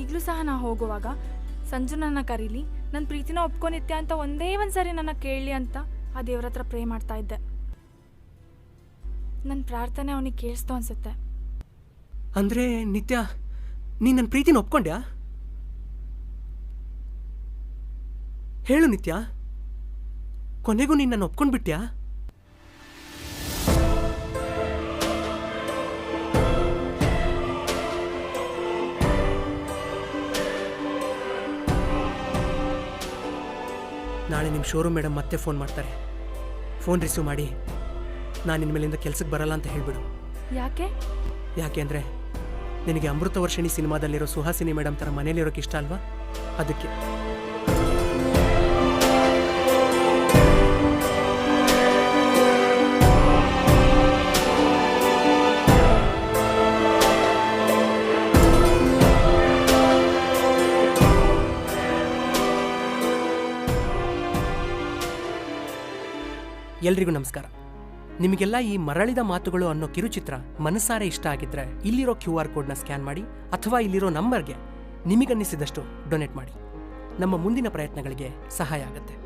ಈಗಲೂ ಸಹ ನಾ ಹೋಗುವಾಗ ಸಂಜು ನನ್ನ ಕರೀಲಿ ನನ್ನ ಪ್ರೀತಿನ ಒಪ್ಕೊಂಡಿತ್ತೆ ಅಂತ ಒಂದೇ ಒಂದು ಸರಿ ನನ್ನ ಕೇಳಲಿ ಅಂತ ಆ ದೇವ್ರ ಹತ್ರ ಪ್ರೇ ಮಾಡ್ತಾ ಇದ್ದೆ. ನನ್ನ ಪ್ರಾರ್ಥನೆ ಅವನಿಗೆ ಕೇಳಿಸ್ತು ಅನ್ಸುತ್ತೆ. ಅಂದರೆ ನಿತ್ಯ, ನೀನು ನನ್ನ ಪ್ರೀತಿನ ಒಪ್ಕೊಂಡ್ಯಾ? ಹೇಳು ನಿತ್ಯ, ಕೊನೆಗೂ ನೀನು ನನ್ನ ಒಪ್ಕೊಂಡ್ಬಿಟ್ಯಾ? ನಾಳೆ ನಿಮ್ಮ ಶೋರೂಮ್ ಮೇಡಮ್ ಮತ್ತೆ ಫೋನ್ ಮಾಡ್ತಾರೆ. ಫೋನ್ ರಿಸೀವ್ ಮಾಡಿ ನಾನು ಇನ್ಮೇಲಿಂದ ಕೆಲಸಕ್ಕೆ ಬರಲ್ಲ ಅಂತ ಹೇಳಿಬಿಡು. ಯಾಕೆ? ಯಾಕೆ ಅಂದರೆ ನಿನಗೆ ಅಮೃತ ವರ್ಷಿಣಿ ಸಿನಿಮಾದಲ್ಲಿರೋ ಸುಹಾಸಿನಿ ಮೇಡಮ್ ಥರ ಮನೇಲಿರೋಕೆ ಇಷ್ಟ ಅಲ್ವಾ? ಅದಕ್ಕೆ. ಎಲ್ರಿಗೂ ನಮಸ್ಕಾರ. ನಿಮಗೆಲ್ಲ ಈ ಮರಳಿದ ಮಾತುಗಳು ಅನ್ನೋ ಕಿರುಚಿತ್ರ ಮನಸಾರೆ ಇಷ್ಟ ಆಗಿದ್ರೆ ಇಲ್ಲಿರೋ ಕ್ಯೂ ಆರ್ ಕೋಡ್ನ ಸ್ಕ್ಯಾನ್ ಮಾಡಿ ಅಥವಾ ಇಲ್ಲಿರೋ ನಂಬರ್ಗೆ ನಿಮಗನ್ನಿಸಿದಷ್ಟು ಡೊನೇಟ್ ಮಾಡಿ. ನಮ್ಮ ಮುಂದಿನ ಪ್ರಯತ್ನಗಳಿಗೆ ಸಹಾಯ ಆಗುತ್ತೆ.